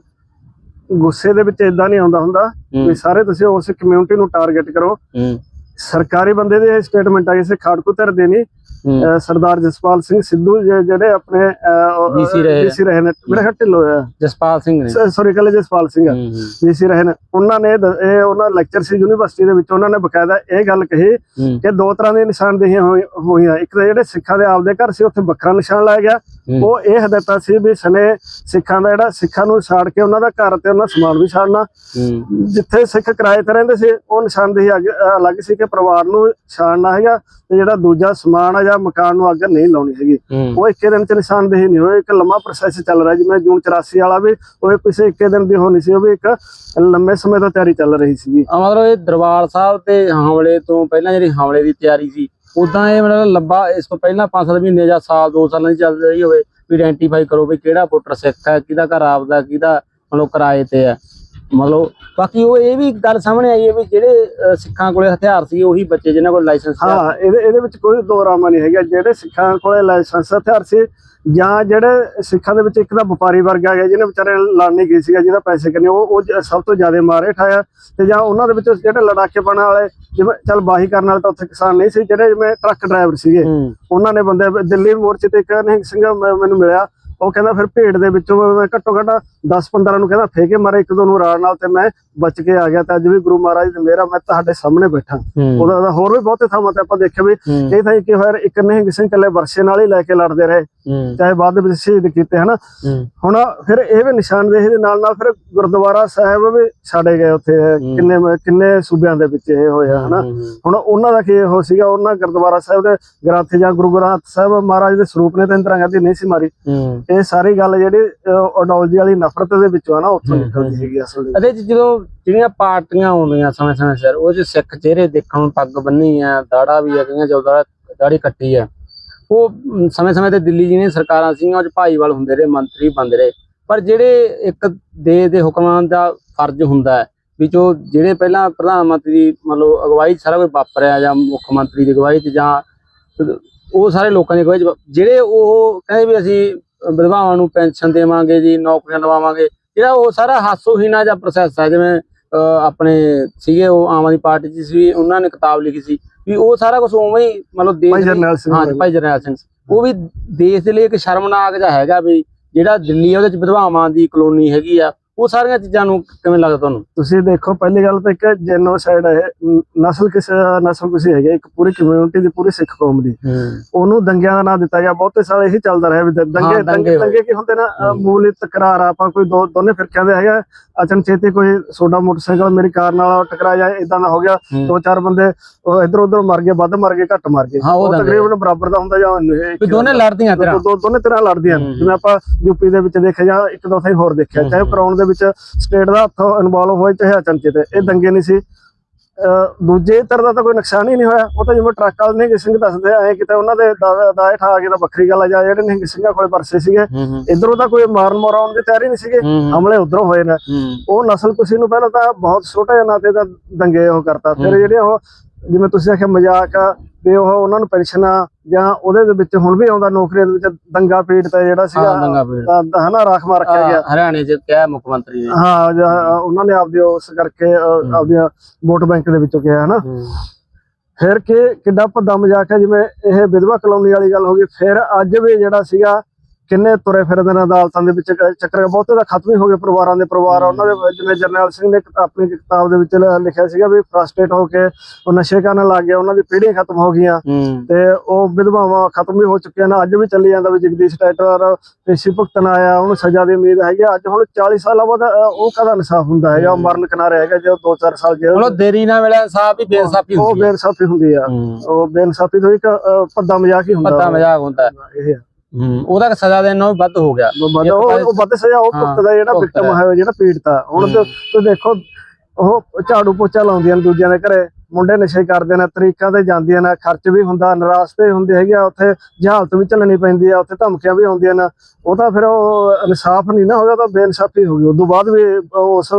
A: ਗੁੱਸੇ ਦੇ ਵਿੱਚ ਇਦਾਂ ਨਹੀਂ ਆਉਂਦਾ ਹੁੰਦਾ। ਵੀ ਸਾਰੇ ਤੁਸੀਂ ਉਸ ਕਮਿਊਨਿਟੀ ਨੂੰ ਟਾਰਗੇਟ ਕਰੋ। ਸਰਕਾਰੀ ਬੰਦੇ ਦੇ ਸਟੇਟਮੈਂਟ ਆ ਕਿਸੇ ਖਾੜਕੂ ਧਰ ਦੇ ਨਹੀਂ ਸਰਦਾਰ ਜਸਪਾਲ ਸਿੰਘ ਸਿੱਧੂ ਜਿਹੜੇ ਆਪਣੇ
B: DC ਰਹੇ।
A: ਡੀਸੀ ਰਹੇ ਨੇ। ਮੇਰੇ ਖਿਆਲ ਢਿੱਲੋਂ
B: ਜਸਪਾਲ ਸਿੰਘ ਨੇ।
A: ਸੌਰੀ ਕੱਲੇ ਜਸਪਾਲ ਸਿੰਘ। ਡੀਸੀ ਰਹੇ ਨੇ। ਉਹਨਾਂ ਨੇ ਦ- ਇਹ ਉਹਨਾਂ ਲੈਕਚਰ ਸੀ ਯੂਨੀਵਰਸਿਟੀ ਦੇ ਵਿੱਚ। ਉਹਨਾਂ ਨੇ ਬਕਾਇਦਾ ਇਹ ਗੱਲ ਕਹੀ ਕਿ ਦੋ ਤਰ੍ਹਾਂ ਦੀਆਂ ਨਿਸ਼ਾਨਦੇਹੀਆਂ ਹੋਈ- ਹੋਈਆਂ। ਇੱਕ ਤਾਂ ਜਿਹੜੇ ਸਿੱਖਾਂ ਦੇ ਆਪਦੇ ਘਰ ਸੀ ਉੱਥੇ ਵੱਖਰਾ ਨਿਸ਼ਾਨ ਲਾਇਆ ਗਿਆ। ਉਹ ਇਹ ਹਦਾਇਤਾਂ ਸੀ ਵੀ ਸਨੇ ਸਿੱਖਾਂ ਦਾ ਜਿਹੜਾ ਸਿੱਖਾਂ ਨੂੰ ਛਾੜ ਕੇ ਉਹਨਾਂ ਦਾ ਘਰ ਤੇ ਉਹਨਾਂ ਸਮਾਨ ਵੀ ਛਾੜਨਾ ਜਿੱਥੇ ਸਿੱਖ ਕਿਰਾਏ ਤੇ ਰਹਿੰਦੇ ਸੀ ਉਹ ਨਿਸ਼ਾਨਦੇਹੀ ਅਲੱਗ ਸੀ ਕਿ ਪਰਿਵਾਰ ਨੂੰ ਛਾੜਨਾ ਹੈਗਾ ਤੇ ਜਿਹੜਾ ਦੂਜਾ ਸਮਾਨ ਆ ਜਾਂ ਮਕਾਨ ਨੂੰ ਅੱਗ ਨਹੀਂ ਲਾਉਣੀ ਹੈਗੀ। ਉਹ ਇੱਕੇ ਦਿਨ ਚ ਨਿਸ਼ਾਨਦੇਹੀ ਨਹੀਂ ਹੋਈ ਇੱਕ ਲੰਮਾ ਪ੍ਰੋਸੈਸ ਚੱਲ ਰਿਹਾ ਜਿਵੇਂ ਜੂਨ 84 ਵਾਲਾ ਵੀ ਉਹ ਕਿਸੇ ਇੱਕੇ ਦਿਨ ਦੀ ਹੋਣੀ ਸੀ ਉਹ ਵੀ ਇੱਕ ਲੰਮੇ ਸਮੇਂ ਤੋਂ ਤਿਆਰੀ ਚੱਲ ਰਹੀ
B: ਆ ਮਤਲਬ ਇਹ ਦਰਬਾਰ ਸਾਹਿਬ ਤੇ ਹਮਲੇ ਤੋਂ ਪਹਿਲਾਂ ਜਿਹੜੀ ਹਮਲੇ ਦੀ ਤਿਆਰੀ ਸੀ ਉਦਾਂ ਇਹ ਮਤਲਬ ਲੰਬਾ ਇਸ ਤੋਂ ਪਹਿਲਾਂ 5-7 ਮਹੀਨੇ ਜਾਂ ਸਾਲ 2 ਸਾਲਾਂ ਦੀ ਚੱਲ ਰਹੀ ਹੋਵੇ ਵੀ ਆਇਡੈਂਟੀਫਾਈ ਕਰੋ ਵੀ ਕਿਹੜਾ ਵੋਟਰ ਸਿੱਖ ਹੈ ਕਿਹਦਾ ਘਰ ਆਪਦਾ ਕਿਹਦਾ ਮਤਲਬ ਕਿਰਾਏ ਤੇ ਹੈ। ਮਤਲਬ ਬਾਕੀ ਉਹ ਇਹ ਵੀ ਗੱਲ ਸਾਹਮਣੇ ਆਈ ਹੈ ਵੀ ਜਿਹੜੇ ਸਿੱਖਾਂ ਕੋਲੇ ਹਥਿਆਰ ਸੀ ਉਹੀ ਬੱਚੇ ਜਿਨ੍ਹਾਂ ਕੋਲ ਲਾਇਸੈਂਸ ਸੀ।
A: ਹਾਂ ਇਹਦੇ ਇਹਦੇ ਵਿੱਚ ਕੋਈ ਦੋਰਾਮਾ ਨਹੀਂ ਹੈਗਾ। ਜਿਹੜੇ ਸਿੱਖਾਂ ਕੋਲੇ ਲਾਇਸੈਂਸ ਹਥਿਆਰ ਸੀ ਜਾਂ ਜਿਹੜੇ ਸਿੱਖਾਂ ਦੇ ਵਿੱਚ ਇੱਕ ਤਾਂ ਵਪਾਰੀ ਵਰਗ ਆ ਗਿਆ ਜਿਹਨੇ ਵਿਚਾਰੇ ਲੜ ਨਹੀਂ ਗਈ ਸੀਗਾ ਜਿਹਦਾ ਪੈਸੇ ਕਰਨੇ ਉਹ ਉਹ ਜ- ਸਭ ਤੋਂ ਜ਼ਿਆਦਾ ਮਾਰੇ ਠਾਇਆ ਤੇ ਜਾਂ ਉਹਨਾਂ ਦੇ ਵਿੱਚ ਜਿਹੜੇ ਲੜਾਕੇ ਬਣ ਵਾਲੇ ਜਿਵੇਂ ਚੱਲ ਬਾਹੀ ਕਰਨ ਵਾਲੇ ਤਾਂ ਉੱਥੇ ਕਿਸਾਨ ਨਹੀਂ ਸੀ ਜਿਹੜੇ ਜਿਵੇਂ ਟਰੱਕ ਡਰਾਈਵਰ ਸੀਗੇ
B: ਹੂੰ।
A: ਉਹਨਾਂ ਨੇ ਬੰਦੇ ਦਿੱਲੀ ਮੋਰਚੇ ਤੇ ਇੱਕ ਨਿਹੰਗ ਸਿੰਘ ਮ- ਮੈਨੂੰ ਮਿਲਿਆ। ਉਹ ਕਹਿੰਦਾ ਫਿਰ ਭੇਡ ਦੇ ਵਿੱਚੋਂ ਮੈਂ ਘੱਟੋ ਘੱਟ 10 15 ਨੂੰ ਕਹਿੰਦਾ ਫੇਕੇ ਮਾਰੇ ਇੱਕ ਦੋ ਨੂੰ ਰਾੜ ਨਾਲ ਤੇ ਮੈਂ ਬਚ ਕੇ ਆ ਗਿਆ ਤੇ ਅੱਜ ਵੀ ਗੁਰੂ ਮਹਾਰਾਜ ਦੇ ਮੇਰਾ ਮੈਂ ਤੁਹਾਡੇ ਸਾਹਮਣੇ ਬੈਠਾ। ਉਹਦਾ ਹੋਰ ਵੀ ਬਹੁਤੇ ਥਾਵਾਂ ਤੇ ਆਪਾਂ ਦੇਖਿਆ ਵੀ ਇਹ ਤਾਂ ਕੀ ਹੋਇਆ ਇੱਕ ਨਿਹੰਗ ਸਿੰਘ ਇਕੱਲੇ ਵਰਸੇ ਨਾਲ ਹੀ ਲੈ ਕੇ ਲੜਦੇ ਰਹੇ। ਚਾਹੇ ਬਾਅਦ ਵਿੱਚ ਸ਼ਹੀਦ ਕੀਤੇ ਹਨਾ? ਹੁਣ ਫਿਰ ਇਹ ਵੀ ਨਿਸ਼ਾਨਦੇਹੀ ਦੇ ਨਾਲ ਨਾਲ ਫਿਰ ਗੁਰਦੁਆਰਾ ਸਾਹਿਬ ਵੀ ਛਾੜੇ ਗਏ ਉੱਥੇ ਕਿੰਨੇ ਕਿੰਨੇ ਸੂਬਿਆਂ ਦੇ ਵਿੱਚ ਇਹ ਹੋਇਆ ਹਨਾ? ਹੁਣ ਉਹਨਾਂ ਦਾ ਕੀ ਹੋ ਸੀਗਾ? ਉਹਨਾਂ ਗੁਰਦੁਆਰਾ ਸਾਹਿਬ ਦੇ ਗ੍ਰੰਥ ਜਾਂ ਗੁਰੂ ਗ੍ਰੰਥ ਸਾਹਿਬ ਮਹਾਰਾਜ ਦੇ ਸਰੂਪ ਨੇ ਤਾਂ ਇੰਦਰਾ ਗਾਂਧੀ ਨਹੀਂ ਸੀ ਮਾਰੀ। ਇਹ ਸਾਰੀ ਗੱਲ ਜਿਹੜੀ ਆਡੋਲੋਜੀ ਵਾਲੀ ਨਫ਼ਰਤ ਦੇ ਵਿੱਚੋਂ ਆ ਨਾ ਉੱਥੋਂ ਨਿਕਲਦੀ ਹੈਗੀ ਅਸਲ ਦੇ ਵਿੱਚ।
B: ਅਤੇ ਜਦੋਂ ਜਿਹੜੀਆਂ ਪਾਰਟੀਆਂ ਆਉਂਦੀਆਂ ਸਮੇਂ ਸਮੇਂ ਸਿਰ ਉਹ ਚ ਸਿੱਖ ਚਿਹਰੇ ਦੇਖਣ ਨੂੰ ਪੱਗ ਬੰਨੀ ਆ ਦਾੜਾ ਵੀ ਆ ਕਈਆਂ ਦਾੜੀ ਕੱਟੀ ਆ। ਉਹ ਸਮੇਂ ਸਮੇਂ ਤੇ ਦਿੱਲੀ ਜਿਹੜੀਆਂ ਸਰਕਾਰਾਂ ਸੀਗੀਆਂ ਉਹ ਚ ਭਾਈਵਾਲ ਹੁੰਦੇ ਰਹੇ ਮੰਤਰੀ ਬੰਦੇ ਰਹੇ। ਪਰ ਜਿਹੜੇ ਇੱਕ ਦੇਸ਼ ਦੇ ਹੁਕਮਾਂ ਦਾ ਫਰਜ਼ ਹੁੰਦਾ ਹੈ ਵੀ ਜੋ ਜਿਹੜੇ ਪਹਿਲਾਂ ਪ੍ਰਧਾਨ ਮੰਤਰੀ ਦੀ ਮਤਲਬ ਅਗਵਾਈ ਸਾਰਾ ਕੁਝ ਵਾਪਰਿਆ ਜਾਂ ਮੁੱਖ ਮੰਤਰੀ ਦੀ ਅਗਵਾਈ 'ਚ ਜਾਂ ਉਹ ਸਾਰੇ ਲੋਕਾਂ ਦੀ ਅਗਵਾਈ 'ਚ ਜਿਹੜੇ ਉਹ ਕਹਿੰਦੇ ਵੀ ਅਸੀਂ ਵਿਧਵਾਵਾਂ ਨੂੰ ਪੈਨਸ਼ਨ ਦੇਵਾਂਗੇ ਜੀ ਨੌਕਰੀਆਂ ਲਵਾਵਾਂਗੇ। ਜਿਹੜਾ ਉਹ ਸਾਰਾ ਹਾਸੋਹੀਣਾ ਜਿਹਾ ਪ੍ਰੋਸੈਸ ਹੈ ਜਿਵੇਂ ਆਪਣੇ ਸੀਗੇ ਉਹ ਆਮ ਆਦਮੀ ਪਾਰਟੀ ਚ ਸੀ ਉਹਨਾਂ ਨੇ ਕਿਤਾਬ ਲਿਖੀ ਸੀ ਵੀ ਉਹ ਸਾਰਾ ਕੁਝ ਉਵੇਂ ਹੀ ਮਤਲਬ ਦੇਸ਼
A: ਭਾਈ ਜਰਨੈਲ ਸਿੰਘ
B: ਹਾਂ ਜੀ, ਭਾਈ ਜਰਨੈਲ ਸਿੰਘ। ਉਹ ਵੀ ਦੇਸ਼ ਦੇ ਲਈ ਇੱਕ ਸ਼ਰਮਨਾਕ ਜਿਹਾ ਹੈਗਾ ਵੀ ਜਿਹੜਾ ਦਿੱਲੀ ਉਹਦੇ ਚ ਵਿਧਵਾਵਾਂ ਦੀ ਕਲੋਨੀ ਹੈਗੀ ਆ। ਉਹ ਸਾਰੀਆਂ ਚੀਜ਼ਾਂ ਨੂੰ ਕਿਵੇਂ ਲੱਗਦਾ ਤੁਹਾਨੂੰ?
A: ਤੁਸੀਂ ਦੇਖੋ ਪਹਿਲੀ ਗੱਲ ਤਾਂ ਇੱਕ ਜੈਨੋਸਾਈਡ ਹੈ ਨ- ਨਸਲ ਕਿਸ ਨਸਲ ਕਿਸੇ ਹੈਗੇ ਇੱਕ ਪੂਰੀ ਕਮਿਊਨਿਟੀ ਦੀ ਪੂਰੀ ਸਿੱਖ ਕੌਮ ਦੀ। ਉਹਨੂੰ ਦੰਗਿਆਂ ਦਾ ਨਾਂ ਦਿੱਤਾ ਗਿਆ ਬਹੁਤੇ ਸਾਲ ਇਹੀ ਚੱਲਦਾ ਰਿਹਾ ਵੀ ਦੰਗੇ
B: ਦੰਗੇ
A: ਦੰਗੇ ਕੀ ਹੁੰਦੇ ਨਾ। ਮੂਲ ਤਕਰਾਰ ਆਪਾਂ ਕੋਈ ਦੋ ਦੋਨੇ ਫਿਰਕਿਆਂ ਦੇ ਹੈਗਾ ਅਚਨਚੇਤੀ ਕੋਈ ਸੋਡਾ ਮੋਟਰਸਾਈਕਲ ਮੇਰੀ ਕਾਰ ਨਾਲ ਟਕਰਾ ਜਾਏ ਇਦਾਂ ਦਾ ਹੋ ਗਿਆ। ਦੋ ਚਾਰ ਬੰਦੇ ਇੱਧਰ ਉੱਧਰ ਮਰ ਗਏ ਵੱਧ ਮਰ ਗਏ ਘੱਟ ਮਰ ਗਏ।
B: ਉਹ।
A: ਤਕਰੀਬਨ ਬਰਾਬਰ ਦਾ ਹੁੰਦਾ ਜਾਂ
B: ਦੋਨੇ ਲੜਦੀਆਂ ਤੇਰਾ।
A: ਦੋਨੇ ਤਰ੍ਹਾਂ ਲੜਦੀਆਂ ਨੇ। ਜਿਵੇਂ ਆਪਾਂ ਯੂਪੀ ਦੇ ਵਿੱਚ ਦੇਖਿਆ ਜਾਂ ਇੱਕ ਦੋ ਥਾਈ ਹੋਰ ਦੇਖਿਆ। ਚਾਹੇ ਕਰਾਉਣ ਦੇ ਵਿੱਚ ਸਟੇਟ ਦਾ ਹੱਥ ਇਨਵੋਲਵ ਹੋਏ ਚਾਹੇ ਅਚਨਚੇਤ ਇਹ ਦੰਗੇ ਨਹੀਂ ਸੀ। ਦੂਜੇ ਤਰ੍ਹਾਂ ਦਾ ਤਾਂ ਕੋਈ ਨੁਕਸਾਨ ਹੀ ਨਹੀਂ ਹੋਇਆ। ਉਹ ਤਾਂ ਜਿਵੇਂ ਟਰੱਕ ਵਾਲੇ ਨੇ ਸਿੰਘ ਦੱਸਦੇ ਐ ਕਿਤੇ ਉਹਨਾਂ ਦੇ ਦਾ- ਦਾਏ ਠਾ ਕੇ ਤਾਂ ਵੱਖਰੀ ਗੱਲ ਆ ਜਾਂ ਜਿਹੜੇ ਨੇ ਸਿੰਘਾਂ ਕੋਲੇ ਪਰਸੇ ਸੀਗੇ ਇਧਰੋਂ ਤਾਂ ਕੋਈ ਮਾਰਨ ਮਰਾਉਣ ਦੀ ਤਿਆਰੀ ਨਹੀਂ ਸੀਗੇ ਹਮਲੇ ਉਧਰੋਂ ਹੋਏ ਨੇ। ਉਹ ਨਸਲ ਕੁਸ਼ੀ ਨੂੰ ਪਹਿਲਾਂ ਤਾਂ ਬਹੁਤ ਛੋਟੇ ਨਾਤੇ ਤਾਂ ਦੰਗੇ ਉਹ ਕਰਤਾ। ਫਿਰ। ਜਿਹੜੇ ਉਹ ਜਿਵੇਂ ਤੁਸੀਂ ਆਖਿਆ ਮਜ਼ਾਕ ਆ ਵੀ ਉਹ ਉਹਨਾਂ ਨੂੰ ਪੈਨਸ਼ਨ ਆ ਜਾਂ ਉਹਦੇ ਦੇ ਵਿੱਚ ਹੁਣ ਵੀ ਆਉਂਦਾ ਨੌਕਰੀਆਂ ਦੇ ਵਿੱਚ ਦੰਗਾ ਪੀੜਤਾ ਜਿਹੜਾ
B: ਹਾਂ
A: ਸੀਗਾ
B: ਦੰਗਾ ਪੀੜ
A: ਤਾਂ ਹਨਾ ਰਾਖ ਮਾਰ ਰੱਖਿਆ ਗਿਆ।
B: ਹਰਿਆਣੇ ਚ ਕਿਹਾ ਮੁੱਖ ਮੰਤਰੀ ਨੇ।
A: ਹਾਂ ਜਾਂ ਉਹਨਾਂ ਨੇ ਆਪਦੀ ਉਸ ਕਰਕੇ ਅਹ, ਆਪਦੀਆਂ ਵੋਟ ਬੈਂਕ ਦੇ ਵਿੱਚੋਂ ਕਿਹਾ ਹਨਾ। ਫਿਰ ਕਿ ਕਿੱਡਾ ਭੱਦਾ ਮਜ਼ਾਕ ਹੈ ਜਿਵੇਂ ਇਹ ਵਿਧਵਾ ਕਲੋਨੀ ਵਾਲੀ ਗੱਲ ਹੋ ਗਈ। ਫਿਰ ਅੱਜ ਵੀ ਜਿਹੜਾ ਸੀਗਾ ਕਿੰਨੇ ਤੁਰੇ ਫਿਰਦੇ ਨੇ ਅਦਾਲਤਾਂ ਦੇ ਵਿੱਚ ਚੱਕਰ ਬਹੁਤੇ ਤਾਂ ਖਤਮ ਹੀ ਹੋ ਗਏ ਪਰਿਵਾਰਾਂ ਦੇ ਪਰਿਵਾਰ ਉਹਨਾਂ ਦੇ ਜਿਵੇਂ ਜਰਨੈਲ ਸਿੰਘ ਨੇ ਆਪਣੀ ਕਿਤਾਬ ਦੇ ਵਿੱਚ ਲਿਖਿਆ ਸੀਗਾ ਵੀ ਫਰਸਟ੍ਰੇਟ ਹੋ ਕੇ ਉਹ ਨਸ਼ੇ ਕਰਨ ਲੱਗ ਗਏ ਉਹਨਾਂ ਦੀ ਪੀੜ੍ਹੀਆਂ ਖਤਮ ਹੋ ਗਈਆਂ ਤੇ ਉਹ ਵਿਧਵਾਵਾਂ ਖਤਮ ਵੀ ਹੋ ਚੁੱਕੀਆਂ ਨੇ ਅੱਜ ਵੀ ਚੱਲੀ ਜਾਂਦਾ ਵੀ ਜਗਦੀਸ਼ ਟਾਈਟਲਰ ਪੇਸ਼ੀ ਭੁਗਤਣ ਆਇਆ ਉਹਨੂੰ ਸਜ਼ਾ ਦੀ ਉਮੀਦ ਹੈਗੀ। ਅੱਜ ਹੁਣ 40 ਸਾਲਾਂ ਬਾਅਦ ਉਹ ਕਦਾ ਇਨਸਾਫ ਹੁੰਦਾ ਹੈਗਾ ਉਹ ਮਰਨ ਕਿਨਾਰੇ ਹੈਗਾ ਜੋ 2-4 ਸਾਲ ਜੇਲ੍ਹ
B: ਚਲੋ ਦੇਰੀ ਨਾਲ ਵੇਲੇ ਇਨਸਾਫ ਹੀ ਬੇਇਨਸਾਫੀ
A: ਉਹ
B: ਹੁੰਦੀ ਹੈ
A: ਬੇਇਨਸਾਫੀ ਹੁੰਦੀ ਆ। ਉਹ ਬੇਇਨਸਾਫੀ ਤੋਂ ਇੱਕ ਭੱਦਾ ਮਜ਼ਾਕ ਹੀ ਹੁੰਦਾ
B: ਪਤਾ ਮਜ਼ਾਕ ਹੁੰਦਾ।
A: ਇਹ।
B: ਹੂੰ ਉਹਦਾ ਸਜ਼ਾ ਦੇਣ ਨਾਲੋਂ ਵੱਧ ਹੋ ਗਿਆ।
A: ਉਹ ਵੱਧ- ਉਹ ਉਹ ਵੱਧ ਸਜ਼ਾ ਉਹ
B: ਹਾਂ,
A: ਭੁਗਤਦਾ ਜਿਹੜਾ ਵਿਕਟਮ ਹੈ। ਜਿਹੜਾ ਪੀੜਤਾ ਹੁਣ ਤੇ ਦੇਖੋ ਉਹ ਝਾੜੂ ਪੋਚਾ ਲਾਉਂਦੀਆਂ ਨੇ ਦੂਜਿਆਂ ਦੇ ਘਰੇ ਮੁੰਡੇ ਨਸ਼ੇ ਕਰਦੇ ਨੇ ਤਰੀਕਾਂ ਤੇ ਜਾਂਦੀਆਂ ਨੇ ਖਰਚ ਵੀ ਹੁੰਦਾ ਨਿਰਾਸ਼ਤੇ ਹੁੰਦੇ ਹੈਗੇ ਆ ਉੱਥੇ ਜਹਾਲਤ ਵੀ ਚੱਲਣੀ ਪੈਂਦੀ ਆ ਉੱਥੇ ਧਮਕੀਆਂ ਵੀ ਆਉਂਦੀਆਂ ਨੇ। ਉਹ ਤਾਂ ਫਿਰ ਉਹ ਇਨਸਾਫ ਨਹੀਂ ਨਾ ਹੋਇਆ ਤਾਂ ਬੇਇਨਸਾਫੀ ਹੋ ਗਈ। ਉਦੋਂ ਬਾਅਦ ਵੀ ਉਸ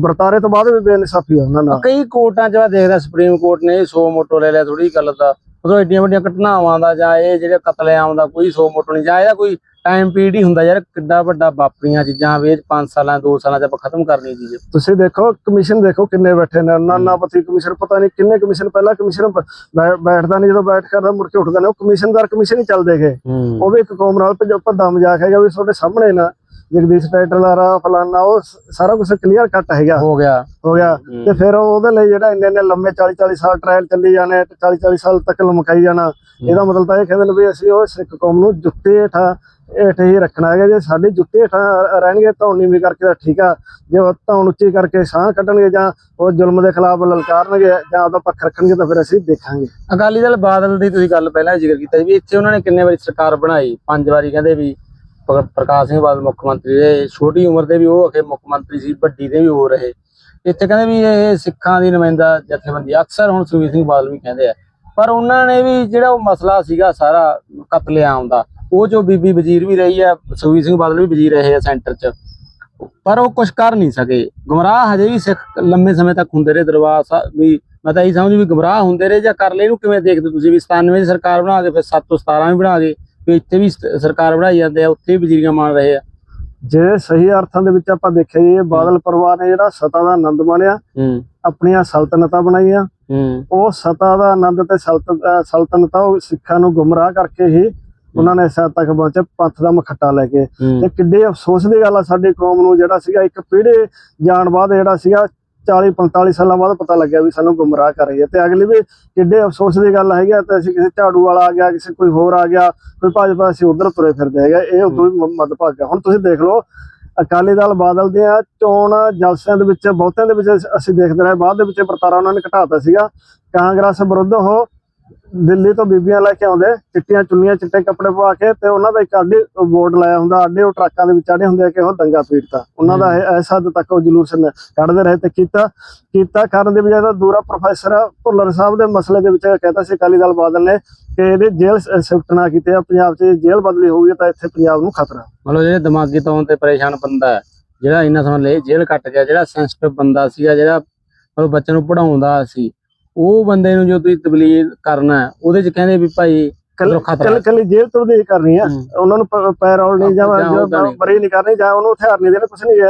A: ਵਰਤਾਰੇ ਤੋਂ ਬਾਅਦ ਵੀ ਬੇਇਨਸਾਫੀ ਆ ਉਹਨਾਂ ਨਾਲ।
B: ਕਈ ਕੋਰਟਾਂ 'ਚ ਦੇਖਦਾ ਸੁਪਰੀਮ ਕੋਰਟ ਨੇ ਸੌ ਮੋਟੋ ਲੈ ਲਿਆ ਥੋੜੀ ਗੱਲ ਦਾ। ਉਦੋਂ ਏਡੀਆਂ ਵੱਡੀਆਂ ਘਟਨਾਵਾਂ ਦਾ ਜਾਂ ਇਹ ਜਿਹੜੇ ਕਤਲੇਆਮ ਦਾ ਕੋਈ ਸੌ ਮੋਟੋ ਨਹੀਂ ਜਾਂ ਇਹਦਾ ਕੋਈ ਟਾਈਮ ਪੀਰੀਅਡ ਹੀ ਹੁੰਦਾ ਯਾਰ ਕਿੱਡਾ ਵੱਡਾ ਵਾਪਰੀਆਂ ਚੀਜ਼ਾਂ ਵੀ 5 ਸਾਲਾਂ 2 ਸਾਲਾਂ 'ਚ ਆਪਾਂ ਖਤਮ ਕਰਨੀ ਚੀਜ਼
A: ਤੁਸੀਂ ਦੇਖੋ ਕਮਿਸ਼ਨ ਦੇਖੋ ਕਿੰਨੇ ਬੈਠੇ ਨੇ ਨਾਨਾ ਪਤੀ ਕਮਿਸ਼ਨ ਪਤਾ ਨਹੀਂ ਕਿੰਨੇ ਕਮਿਸ਼ਨ ਪਹਿਲਾਂ ਕਮਿਸ਼ਨ ਬੈਠਦਾ ਨਹੀਂ ਜਦੋਂ ਬੈਠ ਕਰਦਾ ਮੁੜ ਕੇ ਉੱਠਦਾ ਨੇ ਉਹ ਕਮਿਸ਼ਨਦਾਰ ਕਮਿਸ਼ਨ ਹੀ ਚੱਲਦੇ ਗਏ। ਉਹ ਵੀ ਇੱਕ ਕੌਮ ਨਾਲ ਭੱਦਾ ਮਜ਼ਾਕ ਹੈਗਾ ਵੀ ਤੁਹਾਡੇ ਸਾਹਮਣੇ ਨਾ ਜਗਦੀਸ਼ ਟਾਈਟਲਰ ਫਲਾਨਾ ਉਹ ਸਾਰਾ ਕੁਝ ਕਲੀਅਰ ਕੱਟ ਹੈਗਾ।
B: ਹੋ ਗਿਆ।
A: ਹੋ ਗਿਆ। ਤੇ ਫਿਰ ਉਹ ਉਹਦੇ ਲਈ ਜਿਹੜਾ ਇੰਨੇ ਇੰਨੇ ਲੰਮੇ 40 40 ਸਾਲ ਟ੍ਰਾਇਲ ਚੱਲੀ ਜਾਣੇ 40 40 ਸਾਲ ਤੱਕ ਲਮਕਾਈ ਜਾਣਾ। ਇਹਦਾ ਮਤਲਬ ਤਾਂ ਇਹ ਕਹਿੰਦੇ ਨੇ ਵੀ ਅਸੀਂ ਉਹ ਸਿੱਖ ਕੌਮ ਨੂੰ ਜੁੱਤੇ ਹੇਠਾਂ ਹੇਠ ਹੀ ਰੱਖਣਾ ਹੈਗਾ। ਜੇ ਸਾਡੀ ਜੁੱਤੇ ਹੇਠਾਂ ਰਹਿਣਗੇ ਤਾਂ ਨੀਵੀਂ ਕਰਕੇ ਤਾਂ ਠੀਕ ਆ। ਜੇ ਉਹ ਧੌਣ ਉੱਚੀ ਕਰਕੇ ਸਾਹ ਕੱਢਣਗੇ ਜਾਂ ਉਹ ਜ਼ੁਲਮ ਦੇ ਖਿਲਾਫ ਲਲਕਾਰਨਗੇ ਜਾਂ ਉਹਦਾ ਪੱਖ ਰੱਖਣਗੇ ਤਾਂ ਫਿਰ ਅਸੀਂ ਦੇਖਾਂਗੇ।
B: ਅਕਾਲੀ ਦਲ ਬਾਦਲ ਦੀ ਤੁਸੀਂ ਗੱਲ ਪਹਿਲਾਂ ਜ਼ਿਕਰ ਕੀਤਾ ਸੀ ਵੀ ਇੱਥੇ ਉਹਨਾਂ ਨੇ ਕਿੰਨੇ ਵਾਰੀ ਸਰਕਾਰ ਬਣਾਈ? ਪੰਜ ਵਾਰੀ ਕਹਿੰਦੇ ਵੀ ਪ- ਪ੍ਰਕਾਸ਼ ਸਿੰਘ ਬਾਦਲ ਮੁੱਖ ਮੰਤਰੀ ਰਹੇ। ਛੋਟੀ ਉਮਰ ਦੇ ਵੀ ਉਹ ਅਖੇ ਮੁੱਖ ਮੰਤਰੀ ਸੀ, ਵੱਡੀ ਦੇ ਵੀ ਉਹ ਰਹੇ। ਇੱਥੇ ਕਹਿੰਦੇ ਵੀ ਇਹ ਸਿੱਖਾਂ ਦੀ ਨੁਮਾਇੰਦਾ, ਜਥੇਬੰਦੀ, ਅਕਸਰ ਹੁਣ ਸੁਖਬੀਰ ਸਿੰਘ ਬਾਦਲ ਵੀ ਕਹਿੰਦੇ ਆ। ਪਰ ਉਹਨਾਂ ਨੇ ਵੀ ਜਿਹੜਾ ਉਹ ਮਸਲਾ ਸੀਗਾ ਸਾਰਾ ਕਤਲੇਆਮ ਦਾ। ਉਹ ਜੋ ਬੀਬੀ ਵਜ਼ੀਰ ਵੀ ਰਹੀ ਆ, ਸੁਖਬੀਰ ਸਿੰਘ ਬਾਦਲ ਵੀ ਵਜ਼ੀਰ ਰਹੇ ਆ ਸੈਂਟਰ 'ਚ। ਪਰ ਉਹ ਕੁਝ ਕਰ ਨਹੀਂ ਸਕੇ। ਗੁੰਮਰਾਹ ਹਜੇ ਵੀ ਸਿੱਖ ਲੰਮੇ ਸਮੇਂ ਤੱਕ ਹੁੰਦੇ ਰਹੇ। ਦਰਬਾਰ ਸਾਹਿਬ ਵੀ ਮੈਂ ਤਾਂ ਇਹੀ ਸਮਝ ਵੀ ਗੁੰਮਰਾਹ ਹੁੰਦੇ ਰਹੇ ਜਾਂ ਕਰ ਲੈ ਇਹਨੂੰ ਕਿਵੇਂ ਦੇਖਦੇ ਤੁਸੀਂ? ਵੀ 97 ਦੀ ਸਰਕਾਰ ਬਣਾ ਕੇ, ਫਿਰ 7 ਤੋਂ 17 ਵੀ ਬਣਾ ਗਏ ਵੀ ਇੱਥੇ ਵੀ ਸ- ਸਰਕਾਰ ਬਣਾਈ ਜਾਂਦੇ ਆ ਉੱਥੇ ਵੀ ਵਜ਼ੀਰੀਆਂ ਮਾਣ ਰਹੇ ਆ।
A: ਜੇ ਸਹੀ ਅਰਥਾਂ ਦੇ ਵਿੱਚ ਆਪਾਂ ਦੇਖਿਆ ਜੀ ਬਾਦਲ ਪਰਿਵਾਰ ਨੇ ਜਿਹੜਾ ਸਤਾ ਦਾ ਆਨੰਦ ਮਾਣਿਆ
B: ਹੂੰ।
A: ਆਪਣੀਆਂ ਸਲਤਨਤਾਂ ਬਣਾਈਆਂ।
B: ਹੂੰ।
A: ਉਹ ਸਤਾ ਦਾ ਆਨੰਦ ਤੇ ਸਲਤ- ਅਹ ਸਲਤਨਤਾਂ ਉਹ ਸਿੱਖਾਂ ਨੂੰ ਗੁੰਮਰਾਹ ਕਰਕੇ ਹੀ ਉਹਨਾਂ ਨੇ ਹੱਦ ਤੱਕ ਪਹੁੰਚੇ ਪੰਥ ਦਾ ਮਖੱਟਾ ਲੈ ਕੇ ਤੇ
B: ਹੂੰ
A: ਕਿੱਡੇ ਅਫਸੋਸ ਦੀ ਗੱਲ ਆ ਸਾਡੀ ਕੌਮ ਨੂੰ ਜਿਹੜਾ ਸੀਗਾ ਇੱਕ ਪੀੜ੍ਹੀ ਜਾਣ ਬਾਅਦ ਜਿਹੜਾ ਸੀਗਾ 40 45 ਸਾਲਾਂ ਬਾਅਦ ਪਤਾ ਲੱਗਿਆ ਵੀ ਸਾਨੂੰ ਗੁੰਮਰਾਹ ਕਰ ਰਹੀ ਹੈ ਤੇ ਅਗਲੀ ਵੀ ਕਿੱਡੇ ਅਫਸੋਸ ਦੀ ਗੱਲ ਹੈਗੀ ਆ ਤੇ ਅਸੀਂ ਕਿਸੇ ਝਾੜੂ ਵਾਲਾ ਆ ਗਿਆ ਕਿਸੇ ਕੋਈ ਹੋਰ ਆ ਗਿਆ ਕੋਈ ਭਾਜਪਾ ਅਸੀਂ ਉਧਰ ਤੁਰੇ ਫਿਰਦੇ ਹੈਗੇ ਇਹ ਉਦੋਂ ਵੀ ਮ- ਮੱਧਭਾਗਾ ਹੁਣ ਤੁਸੀਂ ਦੇਖ ਲਓ ਅਕਾਲੀ ਦਲ ਬਾਦਲ ਦੀਆਂ ਚੋਣ ਜਲਸਿਆਂ ਦੇ ਵਿੱਚ ਬਹੁਤਿਆਂ ਦੇ ਵਿੱਚ ਅਸ- ਦੇਖਦੇ ਰਹੇ ਬਾਅਦ ਦੇ ਵਿੱਚ ਵਰਤਾਰਾ ਉਹਨਾਂ ਨੇ ਘਟਾਤਾ ਸੀਗਾ। ਕਾਂਗਰਸ ਵਿਰੁੱਧ ਉਹ ਦਿੱਲੀ ਤੋਂ ਬੀਬੀਆਂ ਲੈ ਕੇ ਆਉਂਦੇ ਚਿੱਟੀਆਂ ਚੁੰਨੀਆਂ ਚਿੱਟੇ ਕੱਪੜੇ ਪਵਾ ਕੇ ਤੇ ਉਹਨਾਂ ਦਾ ਇੱਕ ਆਡੇ ਬੋਰਡ ਲਾਇਆ ਹੁੰਦਾ ਆਡੇ ਉਹ ਟਰੱਕਾਂ ਦੇ ਵਿੱਚ ਆੜੇ ਹੁੰਦੇ ਆ ਕਿ ਉਹ ਦੰਗਾ ਪੀੜਤਾ। ਉਹਨਾਂ ਦਾ ਇਸ ਹੱਦ ਤੱਕ ਉਹ ਜਲੂਸ ਕੱਢਦੇ ਰਹੇ ਤੇ ਕੀਤਾ ਕੀਤਾ ਕਰਨ ਦੇ ਬਜਾਏ ਤਾਂ ਦੂਰਾ ਪ੍ਰੋਫੈਸਰ ਭੁੱਲਰ ਸਾਹਿਬ ਦੇ ਮਸਲੇ ਦੇ ਵਿੱਚ ਕਹਿੰਦਾ ਸੀ ਅਕਾਲੀ ਦਲ ਬਾਦਲ ਨੇ ਕਿ ਇਹਦੇ ਜੇਲ੍ਹ ਸ਼ਿਫਟ ਨਾ ਕੀਤੇ ਆ ਪੰਜਾਬ 'ਚ ਜੇਲ੍ਹ ਬਦਲੀ ਹੋਊਗੀ ਤਾਂ ਇੱਥੇ ਪੰਜਾਬ ਨੂੰ ਖਤਰਾ।
B: ਮਤਲਬ ਜਿਹੜੇ ਦਿਮਾਗੀ ਤੌਰ ਤੇ ਪਰੇਸ਼ਾਨ ਬੰਦਾ ਹੈ ਜਿਹੜਾ ਇੰਨਾ ਸਮਾਂ ਲੈ ਜੇਲ੍ਹ ਕੱਟ ਗਿਆ ਜਿਹੜਾ ਸੈਂਸਿਟਿਵ ਬੰਦਾ ਸੀਗਾ ਜਿਹੜਾ ਮਤਲਬ ਬੱਚਿਆਂ ਨੂੰ ਪੜਾਉਂਦਾ ਸੀ ਉਹ ਬੰਦੇ ਨੂੰ ਜੋ ਤੁਸੀਂ ਤਬਲੀਗ ਕਰਨਾ ਹੈ, ਉਹਦੇ ਚ ਕਹਿੰਦੇ ਵੀ ਭਾਈ
A: ਕੱਲ ਕੱਲ ਜੇਲ੍ਹ ਤੋਂ ਦੀ ਕਰਨੀ ਆ। ਉਹਨਾਂ ਨੂੰ ਪੈਰੋਲ ਨਹੀਂ ਜਾਂ। ਬਰੀ ਨਹੀਂ। ਕਰਨੀ ਜਾਂ ਉਹਨੂੰ ਹਥਿਆਰ ਨਹੀਂ ਦੇਣੇ ਕੁਛ ਨਹੀਂ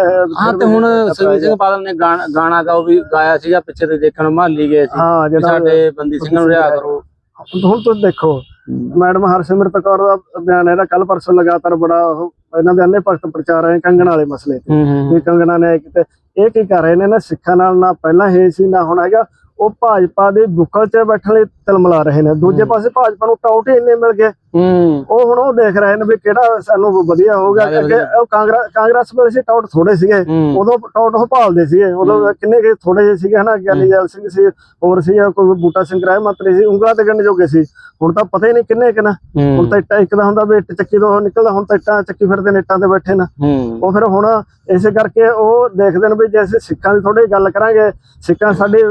B: ਹਾਂ ਤੇ ਹੁਣ ਸੁਖਬੀਰ ਸਿੰਘ। ਬਾਦਲ ਨੇ ਗਾਣਾ ਗਾ ਉਹ ਵੀ ਗਾਇਆ ਸੀਗਾ ਪਿੱਛੇ ਤੇ ਦੇਖਣ ਮਾਲੀ ਗਏ ਸੀ। ਸਾਡੇ ਬੰਦੀ ਸਿੰਘਾਂ ਨੂੰ ਰਿਹਾ ਕਰੋ।
A: ਹੁਣ ਤੁਸੀਂ ਦੇਖੋ ਮੈਡਮ ਹਰਸਿਮਰਤ ਕੌਰ ਦਾ ਬਿਆਨ ਇਹਦਾ ਕੱਲ ਪਰਸੋਂ ਲਗਾਤਾਰ ਬੜਾ ਇਹਨਾਂ ਦੇ ਅੰਨੇ ਭਗਤ ਪ੍ਰਚਾਰ ਹੈ ਕੰਗਣ ਵਾਲੇ ਮਸਲੇ ਤੇ। ਕੰਗਣਾ ਨੇ ਕਿਤੇ ਇਹ ਕੀ ਕਰ ਰਹੇ ਨੇ ਨਾ ਸਿੱਖਾਂ ਨਾਲ ਨਾ ਪਹਿਲਾਂ ਹੈ ਸੀ ਨਾ ਹੁਣ ਹੈਗਾ। ਉਹ ਭਾਜਪਾ ਦੇ ਬੁੱਕਲ 'ਚ ਬੈਠਣ ਲਈ ਤਿਲਮਲਾ ਰਹੇ ਨੇ। ਦੂਜੇ। ਪਾਸੇ ਭਾਜਪਾ ਨੂੰ ਟਾਊਟ ਹੀ ਇੰਨੇ ਮਿਲ ਗਏ। ਉਹ ਹੁਣ ਉਹ ਦੇਖ ਰਹੇ ਨੇ ਵੀ ਕਿਹੜਾ ਸਾਨੂੰ ਵਧੀਆ ਹੋਊਗਾ। ਅੱਗੇ ਉਹ ਕਾਂਗਰਸ ਕਾਂਗਰਸ ਵੇਲੇ ਸੀ ਟਾਊਟ ਥੋੜੇ ਸੀਗੇ। ਉਦੋਂ ਟਾਊਟ ਉਹ ਭਾਲਦੇ ਸੀਗੇ। ਉਦੋਂ। ਕਿੰਨੇ ਕੇ ਥੋੜੇ ਜਿਹੇ ਸੀਗੇ ਹਨਾ ਗਿਆਨੀ ਜੈਲ ਸਿੰਘ ਸੀ ਹੋਰ ਸੀ ਕੋਈ ਬੂਟਾ ਸਿੰਘ ਰਾਏ ਮੰਤਰੀ ਸੀ ਉਂਗਲਾਂ ਤੇ ਗੰਢ ਜੋਗੇ ਸੀ। ਹੁਣ ਤਾਂ ਪਤਾ ਹੀ ਨਹੀਂ ਕਿੰਨੇ ਕਿੰਨਾ ਹੁਣ ਤਾਂ ਇੱਟਾਂ ਇੱਕ ਦਾ ਹੁੰਦਾ ਵੀ ਇੱਟ ਚੱਕੀ ਤੋਂ ਨਿਕਲਦਾ ਹੁਣ ਤਾਂ ਇੱਟਾਂ ਚੱਕੀ ਫਿਰਦੇ ਨੇ ਇੱਟਾਂ ਤੇ ਬੈਠੇ ਨੇ। ਉਹ ਫਿਰ ਹੁਣ ਇਸੇ ਕਰਕੇ ਉਹ ਦੇਖਦੇ ਨੇ ਵੀ ਜੇ ਅਸੀਂ ਸਿੱਖਾਂ ਦੀ ਥੋੜੀ ਗੱਲ ਕਰਾਂਗੇ ਸਿੱਖਾਂ ਸਾਡੀ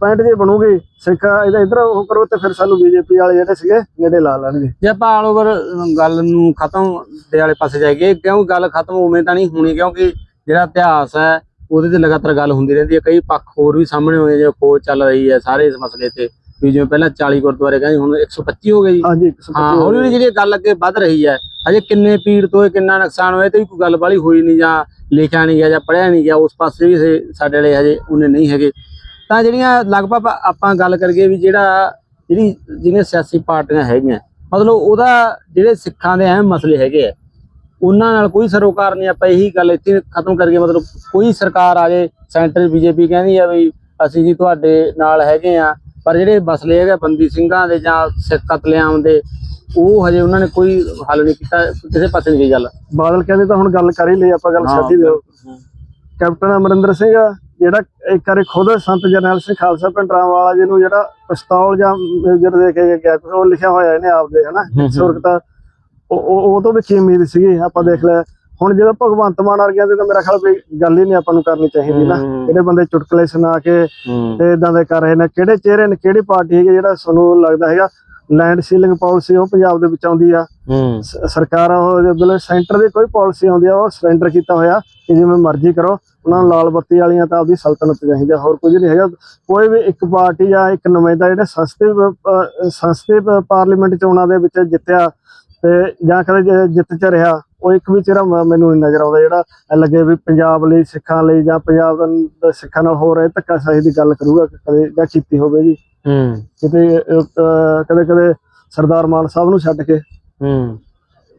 A: ਪੈਂਟ ਜੀ ਬਣੂਗੀ ਸਿੱਖ ਇਹਦਾ ਇਧਰ ਉਹ ਕਰੋ ਤੇ ਫਿਰ ਸਾਨੂੰ ਬੀਜੇਪੀ ਵਾਲੇ ਜਿਹੜੇ ਸੀਗੇ ਨੇੜੇ ਲਾ ਲੈਣਗੇ।
B: ਜੇ ਆਪਾਂ ਆਲ ਓਵਰ ਗੱਲ ਨੂੰ ਖਤਮ ਦੇ ਵਾਲੇ ਪਾਸੇ ਜਾਈਏ ਕਿਉਂ ਗੱਲ ਖਤਮ ਉਵੇਂ ਤਾਂ ਨਹੀਂ ਹੋਣੀ? ਕਿਉਂਕਿ ਜਿਹੜਾ ਇਤਿਹਾਸ ਹੈ ਉਹਦੇ ਤੇ ਲਗਾਤਾਰ ਗੱਲ ਹੁੰਦੀ ਰਹਿੰਦੀ ਹੈ। ਕਈ ਪੱਖ ਹੋਰ ਵੀ ਸਾਹਮਣੇ ਆਉਂਦੇ ਜਿਵੇਂ ਖੋਜ ਚੱਲ ਰਹੀ ਹੈ ਸਾਰੇ ਇਸ ਮਸਲੇ ਤੇ। ਵੀ ਜਿਵੇਂ ਪਹਿਲਾਂ 40 ਗੁਰਦੁਆਰੇ ਕਹਿੰਦੇ ਹੁਣ 125 ਹੋ ਗਏ ਜੀ।
A: ਹਾਂਜੀ 125
B: ਹਾਂ ਹੌਲੀ ਹੌਲੀ ਜਿਹੜੀ ਗੱਲ ਅੱਗੇ ਵੱਧ ਰਹੀ ਹੈ ਅਜੇ ਕਿੰਨੇ ਪੀੜ ਤੋਂ ਕਿੰਨਾ ਨੁਕਸਾਨ ਹੋਇਆ ਤੇ ਕੋਈ ਗੱਲ ਬਾਲੀ ਹੋਈ ਨਹੀਂ ਜਾਂ ਲਿਖਿਆ ਨਹੀਂ ਗਿਆ ਜਾਂ ਪੜਿਆ ਨਹੀਂ ਗਿਆ ਉਸ ਪਾਸੇ ਵੀ ਸਾਡੇ ਵਾਲੇ ਹਜੇ ਉਹਨੇ ਨਹੀਂ ਹੈਗੇ। ਤਾਂ ਜਿਹੜੀਆਂ ਲਗਭਗ ਆਪਾਂ ਗੱਲ ਕਰੀਏ ਵੀ ਜਿਹੜਾ ਜਿਹੜੀ ਜਿਹੜੀਆਂ ਸਿਆਸੀ ਪਾਰਟੀਆਂ ਹੈਗੀਆਂ ਮਤਲਬ ਉਹਦਾ ਜਿਹੜੇ ਸਿੱਖਾਂ ਦੇ ਅਹਿਮ ਮਸਲੇ ਹੈਗੇ ਆ ਉਹਨਾਂ ਨਾਲ ਕੋਈ ਸਰੋਕਾਰ ਨਹੀਂ ਆਪਾਂ ਇਹੀ ਗੱਲ ਇੱਥੇ ਖਤਮ ਕਰੀਏ ਮਤਲਬ ਕੋਈ ਸਰਕਾਰ ਆ ਜਾਏ ਸੈਂਟਰ ਬੀਜੇਪੀ ਕਹਿੰਦੀ ਆ ਵੀ ਅਸੀਂ ਜੀ ਤੁਹਾਡੇ ਨਾਲ ਹੈਗੇ ਆ ਪਰ ਜਿਹੜੇ ਮਸਲੇ ਹੈਗੇ ਬੰਦੀ ਸਿੰਘਾਂ ਦੇ ਜਾਂ ਸਿੱਖ ਕਤਲੇਆਮ ਦੇ ਉਹ ਹਜੇ ਉਹਨਾਂ ਨੇ ਕੋਈ ਹੱਲ ਨਹੀਂ ਕੀਤਾ ਕਿਸੇ ਪਾਸੇ ਨਹੀਂ ਗਈ ਗੱਲ।
A: ਬਾਦਲ ਕਹਿੰਦੇ ਤਾਂ ਹੁਣ ਗੱਲ ਕਰ ਹੀ ਲਈ ਆਪਾਂ ਗੱਲ ਛੱਡ ਦਿਓ। ਕੈਪਟਨ ਅਮਰਿੰਦਰ ਸਿੰਘ ਜਿਹੜਾ ਇੱਕ ਵਾਰੀ ਖੁਦ ਸੰਤ ਜਰਨੈਲ ਸਿੰਘ ਖਾਲਸਾ ਪਿੰਡ ਰਾਮਵਾਲਾ ਜੀ ਨੂੰ ਜਿਹੜਾ ਪਿਸਤੌਲ ਜਾਂ ਮੇਜਰ ਦੇ ਕੇ ਗਿਆ ਉਹ ਲਿਖਿਆ ਹੋਇਆ ਇਹਨੇ ਆਪਦੇ ਹਨਾ
B: ਹੂੰ।
A: ਸੁਰਗਤਾ ਉਹ ਉਹ ਤੋਂ ਵੀ ਕੀ ਉਮੀਦ ਸੀਗੀ ਆਪਾਂ ਦੇਖ ਲਿਆ ਹੁਣ ਜਦੋਂ ਭਗਵੰਤ ਮਾਨ ਵਰਗਿਆਂ ਦੀ ਤਾਂ ਮੇਰਾ ਖਿਆਲ ਵੀ ਗੱਲ ਹੀ ਨਹੀਂ ਆਪਾਂ ਨੂੰ ਕਰਨੀ ਚਾਹੀਦੀ ਨਾ। ਜਿਹੜੇ ਬੰਦੇ ਚੁਟਕਲੇ ਸੁਣਾ ਕੇ ਤੇ ਇਦਾਂ ਦੇ ਕਰ ਰਹੇ ਨੇ ਕਿਹੜੇ ਚਿਹਰੇ ਨੇ ਕਿਹੜੀ ਪਾਰਟੀ ਹੈਗੀ ਜਿਹੜਾ ਤੁਹਾਨੂੰ ਲੱਗਦਾ ਹੈਗਾ ਲੈਂਡ ਸੀਲਿੰਗ ਪਾਲਿਸੀ ਉਹ ਪੰਜਾਬ ਦੇ ਵਿੱਚ ਆਉਂਦੀ ਆ। ਸਰਕਾਰ ਉਹ ਜਿਹੜੇ ਸੈਂਟਰ ਦੀ ਕੋਈ ਪਾਲਿਸੀ ਆਉਂਦੀ ਆ ਉਹ ਸਰੈਂਡਰ ਕੀਤਾ ਹੋਇਆ ਕਿ ਜਿਵੇਂ ਮਰਜ਼ੀ ਕਰੋ। ਉਹਨਾਂ ਨੂੰ ਲਾਲ ਬੱਤੀ ਵਾਲੀਆਂ ਤਾਂ ਆਪਦੀ ਸਲਤਨਤ ਚਾਹੀਦੀ ਹੋਰ ਕੁਝ ਨਹੀਂ ਹੈਗਾ। ਕੋਈ ਵੀ ਇੱਕ ਪਾਰਟੀ ਜਾਂ ਇੱਕ ਨੁਮਾਇੰਦਾ ਜਿਹੜੇ ਸੰਸਦੀ ਸੰਸਦੀ ਪਾਰਲੀਮੈਂਟ ਚੋਣਾਂ ਦੇ ਵਿੱਚ ਜਿੱਤਿਆ ਤੇ ਜਾਂ ਕਦੇ ਜਿੱਤ ਚ ਰਿਹਾ ਉਹ ਇੱਕ ਵੀ ਚਿਹਰਾ ਮੈਨੂੰ ਨਹੀਂ ਨਜ਼ਰ ਆਉਂਦਾ ਜਿਹੜਾ ਲੱਗੇ ਵੀ ਪੰਜਾਬ ਲਈ ਸਿੱਖਾਂ ਲਈ ਜਾਂ ਪੰਜਾਬ ਦਾ ਸਿੱਖਾਂ ਨਾਲ ਹੋ ਰਹੇ ਧੱਕਾਸ਼ਾਹੀ ਦੀ ਗੱਲ ਕਰੂਗਾ ਕਦੇ ਜਾਂ ਕੀਤੀ ਹੋਵੇਗੀ।
B: ਹੂੰ।
A: ਕਿਤੇ ਕਦੇ ਕਦੇ ਸਰਦਾਰ ਮਾਨ ਸਾਹਿਬ ਨੂੰ ਛੱਡ ਕੇ।
B: ਹੂੰ।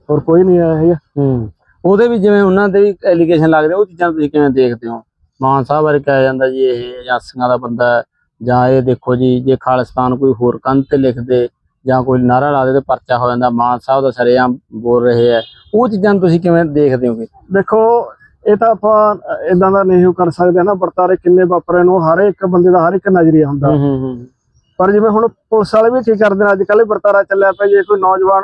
A: ਹੋਰ ਕੋਈ ਨਹੀਂ ਆਇਆ ਹੈਗਾ।
B: ਹੂੰ। ਉਹਦੇ ਵੀ ਜਿਵੇਂ ਉਹਨਾਂ ਦੇ ਵੀ ਐਲੀਗੇਸ਼ਨ ਲੱਗਦੇ ਉਹ ਚੀਜ਼ਾਂ ਤੁਸੀਂ ਕਿਵੇਂ ਦੇਖਦੇ ਹੋ? ਮਾਨ ਸਾਹਿਬ ਬਾਰੇ ਕਿਹਾ ਜਾਂਦਾ ਜੀ ਇਹ ਏਜੰਸੀਆਂ ਦਾ ਬੰਦਾ ਹੈ, ਜਾਂ ਇਹ ਦੇਖੋ ਜੀ ਜੇ ਖਾਲਿਸਤਾਨ ਕੋਈ ਹੋਰ ਕੰਧ ਤੇ ਲਿਖਦੇ ਜਾਂ ਕੋਈ ਨਾਰਾ ਲਾ ਦੇ ਤੇ ਪਰਚਾ ਹੋ ਜਾਂਦਾ ਮਾਨ ਸਾਹਿਬ ਦਾ ਸਰੇਆਮ ਬੋਲ ਰਹੇ ਆ। ਉਹ ਚੀਜ਼ਾਂ ਨੂੰ ਤੁਸੀਂ ਕਿਵੇਂ ਦੇਖਦੇ ਹੋਗੇ?
A: ਦੇਖੋ ਇਹ ਤਾਂ ਆਪਾਂ ਇਦਾਂ ਦਾ ਨਹੀਂ ਕਰ ਸਕਦੇ ਨਾ ਵਰਤਾਰੇ ਕਿੰਨੇ ਵਾਪਰੇ ਨੂੰ ਹਰ ਇੱਕ ਬੰਦੇ ਦਾ ਹਰ ਇੱਕ ਨਜ਼ਰੀਆ ਹੁੰਦਾ। ਪਰ ਜਿਵੇਂ ਹੁਣ ਪੁਲਿਸ ਵਾਲੇ ਵੀ ਕੀ ਕਰਦੇ ਨੇ ਅੱਜ ਕੱਲ੍ਹ ਵਰਤਾਰਾ ਚੱਲਿਆ ਪਿਆ ਜੇ ਕੋਈ ਨੌਜਵਾਨ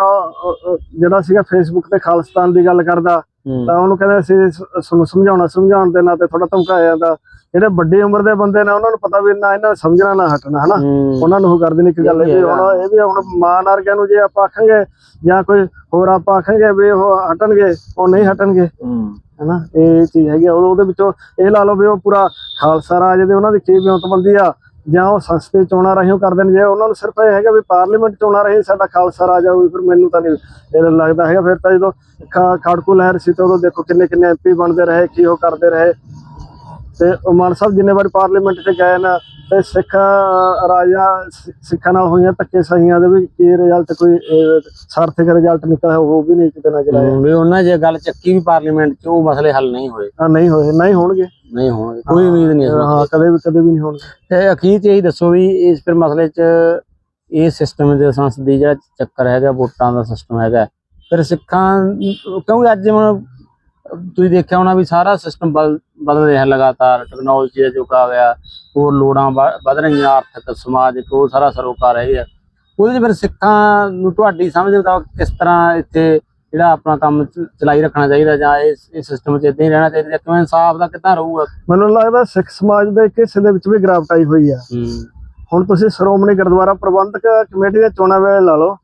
A: ਜਿਹੜਾ ਸੀਗਾ ਫੇਸਬੁੱਕ ਤੇ ਖਾਲਿਸਤਾਨ ਦੀ ਗੱਲ ਕਰਦਾ ਤਾਂ ਉਹਨੂੰ ਕਹਿੰਦੇ ਅਸੀਂ ਸ- ਤੁਹਾਨੂੰ ਸਮਝਾਉਣਾ ਸਮਝਾਉਣ ਦੇ ਨਾਂ ਤੇ ਥੋੜਾ ਧਮਕਾਇਆ ਜਾਂਦਾ। ਜਿਹੜੇ ਵੱਡੀ ਉਮਰ ਦੇ ਬੰਦੇ ਨੇ ਉਹਨਾਂ ਨੂੰ ਪਤਾ ਵੀ ਨਾ ਇਹਨਾਂ ਸਮਝਣਾ ਨਾ ਹਟਣਾ ਹਨਾ? ਉਹਨਾਂ ਨੂੰ ਉਹ ਕਰਦੇ ਨੇ ਇੱਕ ਗੱਲ ਇਹ ਵੀ ਹੁਣ ਇਹ ਵੀ ਹੁਣ ਮਾਨ ਵਰਗਿਆਂ ਨੂੰ ਜੇ ਆਪਾਂ ਆਖਾਂਗੇ ਜਾਂ ਕੋਈ ਹੋਰ ਆਪਾਂ ਆਖਾਂਗੇ ਵੀ ਉਹ ਹਟਣਗੇ ਉਹ ਨਹੀਂ ਹਟਣਗੇ ਹਨਾ? ਇਹ ਚੀਜ਼ ਹੈਗੀ ਉਹਦੇ ਵਿੱਚੋਂ ਇਹ ਲਾ ਲਓ ਵੀ ਉਹ ਪੂਰਾ ਖਾਲਸਾ ਰਾਜ ਦੇ ਉਹਨਾਂ ਦੀ ਕੀ ਵਿਉਂਤਬੰਦੀ ਆ ਜਾਂ ਉਹ ਸੰਸਦੀ ਚੋਣਾਂ ਰਾਹੀਂ ਉਹ ਕਰਦੇ ਨੇ ਜੇ ਉਹਨਾਂ ਨੂੰ ਸਿਰਫ ਇਹ ਹੈਗਾ ਵੀ ਪਾਰਲੀਮੈਂਟ ਚੋਣਾਂ ਰਾਹੀਂ ਸਾਡਾ ਖਾਲਸਾ ਰਾਜ ਆਊ ਫਿਰ ਮੈਨੂੰ ਤਾਂ ਨਹੀਂ ਇਹ ਲੱਗਦਾ ਹੈਗਾ। ਫਿਰ ਤਾਂ ਜਦੋਂ ਖਾੜਕੂ ਲਹਿਰ ਸੀ ਤਾਂ ਉਦੋਂ ਦੇਖੋ ਕਿੰਨੇ ਕਿੰਨੇ ਐਮਪੀ ਬਣਦੇ ਰਹੇ ਕੀ ਉਹ ਕਰਦੇ ਰਹੇ। ਤੇ ਮਾਨ ਸਾਹਿਬ ਜਿੰਨੇ ਵਾਰੀ ਪਾਰਲੀਮੈਂਟ 'ਚ ਗਏ ਨਾ ਤੇ ਸਿੱਖ ਰਾਜਾਂ ਸਿੱਖਾਂ ਨਾਲ ਹੋਈਆਂ ਧੱਕੇ ਸਹੀਆਂ ਦੇ ਵੀ ਕੀ ਰਿਜ਼ਲਟ ਕੋਈ ਸਾਰਥਕ ਰਿਜ਼ਲਟ ਨਿਕਲਿਆ ਉਹ ਵੀ ਨਹੀਂ ਕਿਤੇ ਨਜ਼ਰ ਆਇਆ।
B: ਵੀ ਉਹਨਾਂ ਜੇ ਗੱਲ ਚੱਕੀ ਵੀ ਪਾਰਲੀਮੈਂਟ 'ਚ ਉਹ ਮਸਲੇ ਹੱਲ ਨਹੀਂ ਹੋਏ।
A: ਹਾਂ, ਨਹੀਂ ਹੋਏ ਨਹੀਂ ਹੋਣਗੇ।
B: ਨਹੀਂ ਹੋਣਗੇ ਕੋਈ ਉਮੀਦ ਨਹੀਂ
A: ਹਾਂ। ਕਦੇ ਵੀ ਕਦੇ ਵੀ ਨਹੀਂ ਹੋਣਗੇ।
B: ਤੇ ਅਖੀਰ 'ਚ ਇਹੀ ਦੱਸੋ ਵੀ ਇਸ ਫਿਰ ਮਸਲੇ 'ਚ ਇਹ ਸਿਸਟਮ ਦੇ ਸੰਸਦੀ ਜਿਹੜਾ ਚੱਕਰ ਹੈਗਾ ਵੋਟਾਂ ਦਾ ਸਿਸਟਮ ਹੈਗਾ ਫਿਰ ਸਿੱਖਾਂ ਕਿਉਂਕਿ ਅੱਜ ਹੁਣ ਤੁਸੀਂ ਦੇਖਿਆ ਹੋਣਾ ਵੀ ਸਾਰਾ ਸਿਸਟਮ ਬਦਲ ਰਿਹਾ ਲਗਾਤਾਰ ਟੈਕਨੋਲੋਜੀ ਦਾ ਯੁੱਗ ਆ ਗਿਆ ਹੋਰ ਲੋੜਾਂ ਵੱਧ ਰਹੀਆਂ ਆਰਥਿਕ ਸਮਾਜਿਕ ਉਹ ਸਾਰਾ ਸਰੋਕਾਰ ਹੈਗੇ ਆ ਉਹਦੇ ਫਿਰ ਸਿੱਖਾਂ ਨੂੰ ਤੁਹਾਡੀ ਸਮਝ ਦੇ ਮੁਤਾਬਕ ਕਿਸ ਤਰ੍ਹਾਂ ਇੱਥੇ ਜਿਹੜਾ ਆਪਣਾ ਕੰਮ ਚਲਾਈ ਰੱਖਣਾ ਚਾਹੀਦਾ ਜਾਂ ਇਸ ਇਸ ਸਿਸਟਮ 'ਚ ਇਦਾਂ ਹੀ ਰਹਿਣਾ ਚਾਹੀਦਾ ਕਿਵੇਂ ਇਨਸਾਫ ਦਾ ਕਿੱਦਾਂ ਰਹੂਗਾ?
A: ਮੈਨੂੰ ਲੱਗਦਾ ਸਿੱਖ ਸਮਾਜ ਦੇ ਇੱਕ ਹਿੱਸੇ ਦੇ ਵਿੱਚ ਵੀ ਗਿਰਾਵਟ ਆਈ ਹੋਈ ਆ। ਹੁਣ ਤੁਸੀਂ ਸ਼੍ਰੋਮਣੀ ਗੁਰਦੁਆਰਾ ਪ੍ਰਬੰਧਕ ਕਮੇਟੀ ਦੇ ਚੋਣਾਂ ਵੇਲੇ ਲਾ ਲਓ।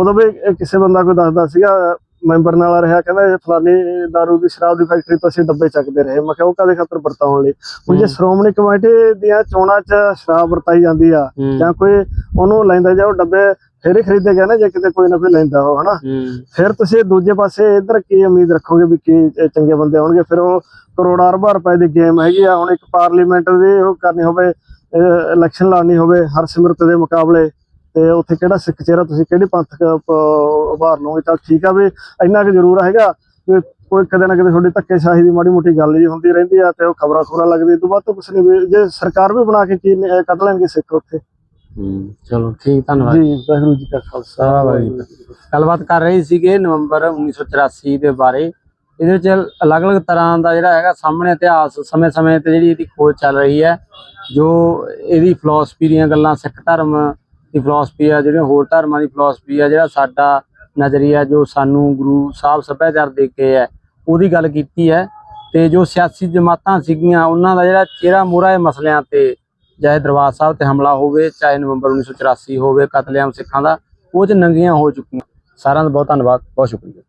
A: ਉਦੋਂ ਵੀ ਕਿਸੇ ਬੰਦਾ ਕੋਈ ਦੱਸਦਾ ਸੀਗਾ ਮੈਂਬਰ ਨਾਲ ਰਿਹਾ ਕਹਿੰਦਾ ਇਹ ਫਲਾਨੀ ਦਾਰੂ ਦੀ ਸ਼ਰਾਬ ਦੀ ਫੈਕਟਰੀ ਤੋਂ ਅਸੀਂ ਡੱਬੇ ਚੱਕਦੇ ਰਹੇ। ਮੈਂ ਕਿਹਾ ਉਹ ਕਦੇ ਖਾਤਰ ਵਰਤਾਉਣ ਲਈ ਹੁਣ ਜੇ। ਸ਼੍ਰੋਮਣੀ ਕਮੇਟੀ ਦੀਆਂ ਚੋਣਾਂ 'ਚ ਸ਼ਰਾਬ ਵਰਤਾਈ ਜਾਂਦੀ ਆ ਜਾਂ ਕੋਈ ਉਹਨੂੰ ਲੈਂਦਾ ਜਾਂ ਉਹ ਡੱਬੇ ਫੇਰ ਖਰੀਦੇ ਗਏ ਨਾ ਜੇ ਕਿਤੇ ਕੋਈ ਨਾ ਕੋਈ ਲੈਂਦਾ ਹੋ ਹਨਾ? ਫਿਰ ਤੁਸੀਂ ਦੂਜੇ ਪਾਸੇ ਇੱਧਰ ਕੀ ਉਮੀਦ ਰੱਖੋਗੇ ਵੀ ਕੀ ਚੰਗੇ ਬੰਦੇ ਆਉਣਗੇ ਫਿਰ ਉਹ ਕਰੋੜਾਂ ਅਰਬਾਂ ਰੁਪਏ ਦੀ ਗੇਮ ਹੈਗੀ ਆ ਹੁਣ ਇੱਕ ਪਾਰਲੀਮੈਂਟ ਦੀ ਉਹ ਕਰਨੀ ਹੋਵੇ ਇਲੈਕਸ਼ਨ ਲਾਣੀ ਹੋਵੇ ਹਰਸਿਮਰਤ ਦੇ ਮੁਕਾਬਲੇ। ਤੇ ਉੱਥੇ ਕਿਹੜਾ ਸਿੱਖ ਚਿਹਰਾ ਤੁਸੀਂ ਕਿਹੜੀ ਪੰਥਕ ਉਭਾਰ ਲਓਗੇ? ਚਲ ਠੀਕ ਆ ਵੀ ਇੰਨਾ ਕੁ ਜ਼ਰੂਰ ਹੈਗਾ ਕਿ ਕੋਈ ਕਦੇ ਨਾ ਕਦੇ ਤੁਹਾਡੀ ਧੱਕੇਸ਼ਾਹੀ ਦੀ ਮਾੜੀ ਮੋਟੀ ਗੱਲ ਜੀ ਹੁੰਦੀ ਰਹਿੰਦੀ ਆ ਤੇ ਉਹ ਖਬਰਾਂ ਖਬਰਾਂ ਲੱਗਦੀ। ਤੋਂ ਬਾਅਦ ਤਾਂ ਕੁਛ ਨਹੀਂ ਜੇ ਸਰਕਾਰ ਵੀ ਬਣਾ ਕੇ ਕੀ ਕੱਢ ਲੈਣਗੇ ਸਿੱਖ ਉੱਥੇ।
B: ਹੂੰ, ਚਲੋ ਠੀਕ ਧੰਨਵਾਦ।
A: ਜੀ ਵਾਹਿਗੁਰੂ ਜੀ ਕਾ ਖਾਲਸਾ
B: ਵਾਹਿਗੁਰੂ ਗੱਲਬਾਤ ਕਰ ਰਹੇ ਸੀਗੇ ਨਵੰਬਰ 1984 ਦੇ ਬਾਰੇ। ਇਹਦੇ ਵਿੱਚ ਅਲੱਗ-ਅਲੱਗ ਤਰ੍ਹਾਂ ਦਾ ਜਿਹੜਾ ਹੈਗਾ ਸਾਹਮਣੇ ਇਤਿਹਾਸ ਸਮੇਂ-ਸਮੇਂ ਤੇ ਜਿਹੜੀ ਇਹਦੀ ਖੋਜ ਚੱਲ ਰਹੀ ਹੈ। ਜੋ ਇਹਦੀ ਫਿਲਾਸਫੀ ਦੀਆਂ ਗੱਲਾਂ ਸਿੱਖ ਧਰਮ ਦੀ ਫਿਲਾਸਫੀ ਆ, ਜਿਹੜੀਆਂ ਹੋਰ ਧਰਮਾਂ ਦੀ ਫਿਲਾਸਫੀ ਆ, ਜਿਹੜਾ ਸਾਡਾ ਨਜ਼ਰੀਆ ਜੋ ਸਾਨੂੰ ਗੁਰੂ ਸਾਹਿਬ ਸੱਭਿਆਚਾਰ ਦੇ ਕੇ ਹੈ, ਉਹਦੀ ਗੱਲ ਕੀਤੀ ਹੈ। ਤੇ ਜੋ ਸਿਆਸੀ ਜਮਾਤਾਂ ਸੀਗੀਆਂ, ਉਹਨਾਂ ਦਾ ਜਿਹੜਾ ਚਿਹਰਾ ਮੋਹਰਾ ਇਹ ਮਸਲਿਆਂ ਤੇ ਚਾਹੇ ਦਰਬਾਰ ਸਾਹਿਬ ਤੇ ਹਮਲਾ ਹੋਵੇ, ਚਾਹੇ ਨਵੰਬਰ 1984 ਹੋਵੇ, ਕਤਲੇਆਮ ਸਿੱਖਾਂ ਦਾ, ਉਹ ਚ ਨੰਗੀਆਂ ਹੋ ਚੁੱਕੀਆਂ। ਸਾਰਿਆਂ ਦਾ ਬਹੁਤ ਧੰਨਵਾਦ, ਬਹੁਤ ਸ਼ੁਕਰੀਆ।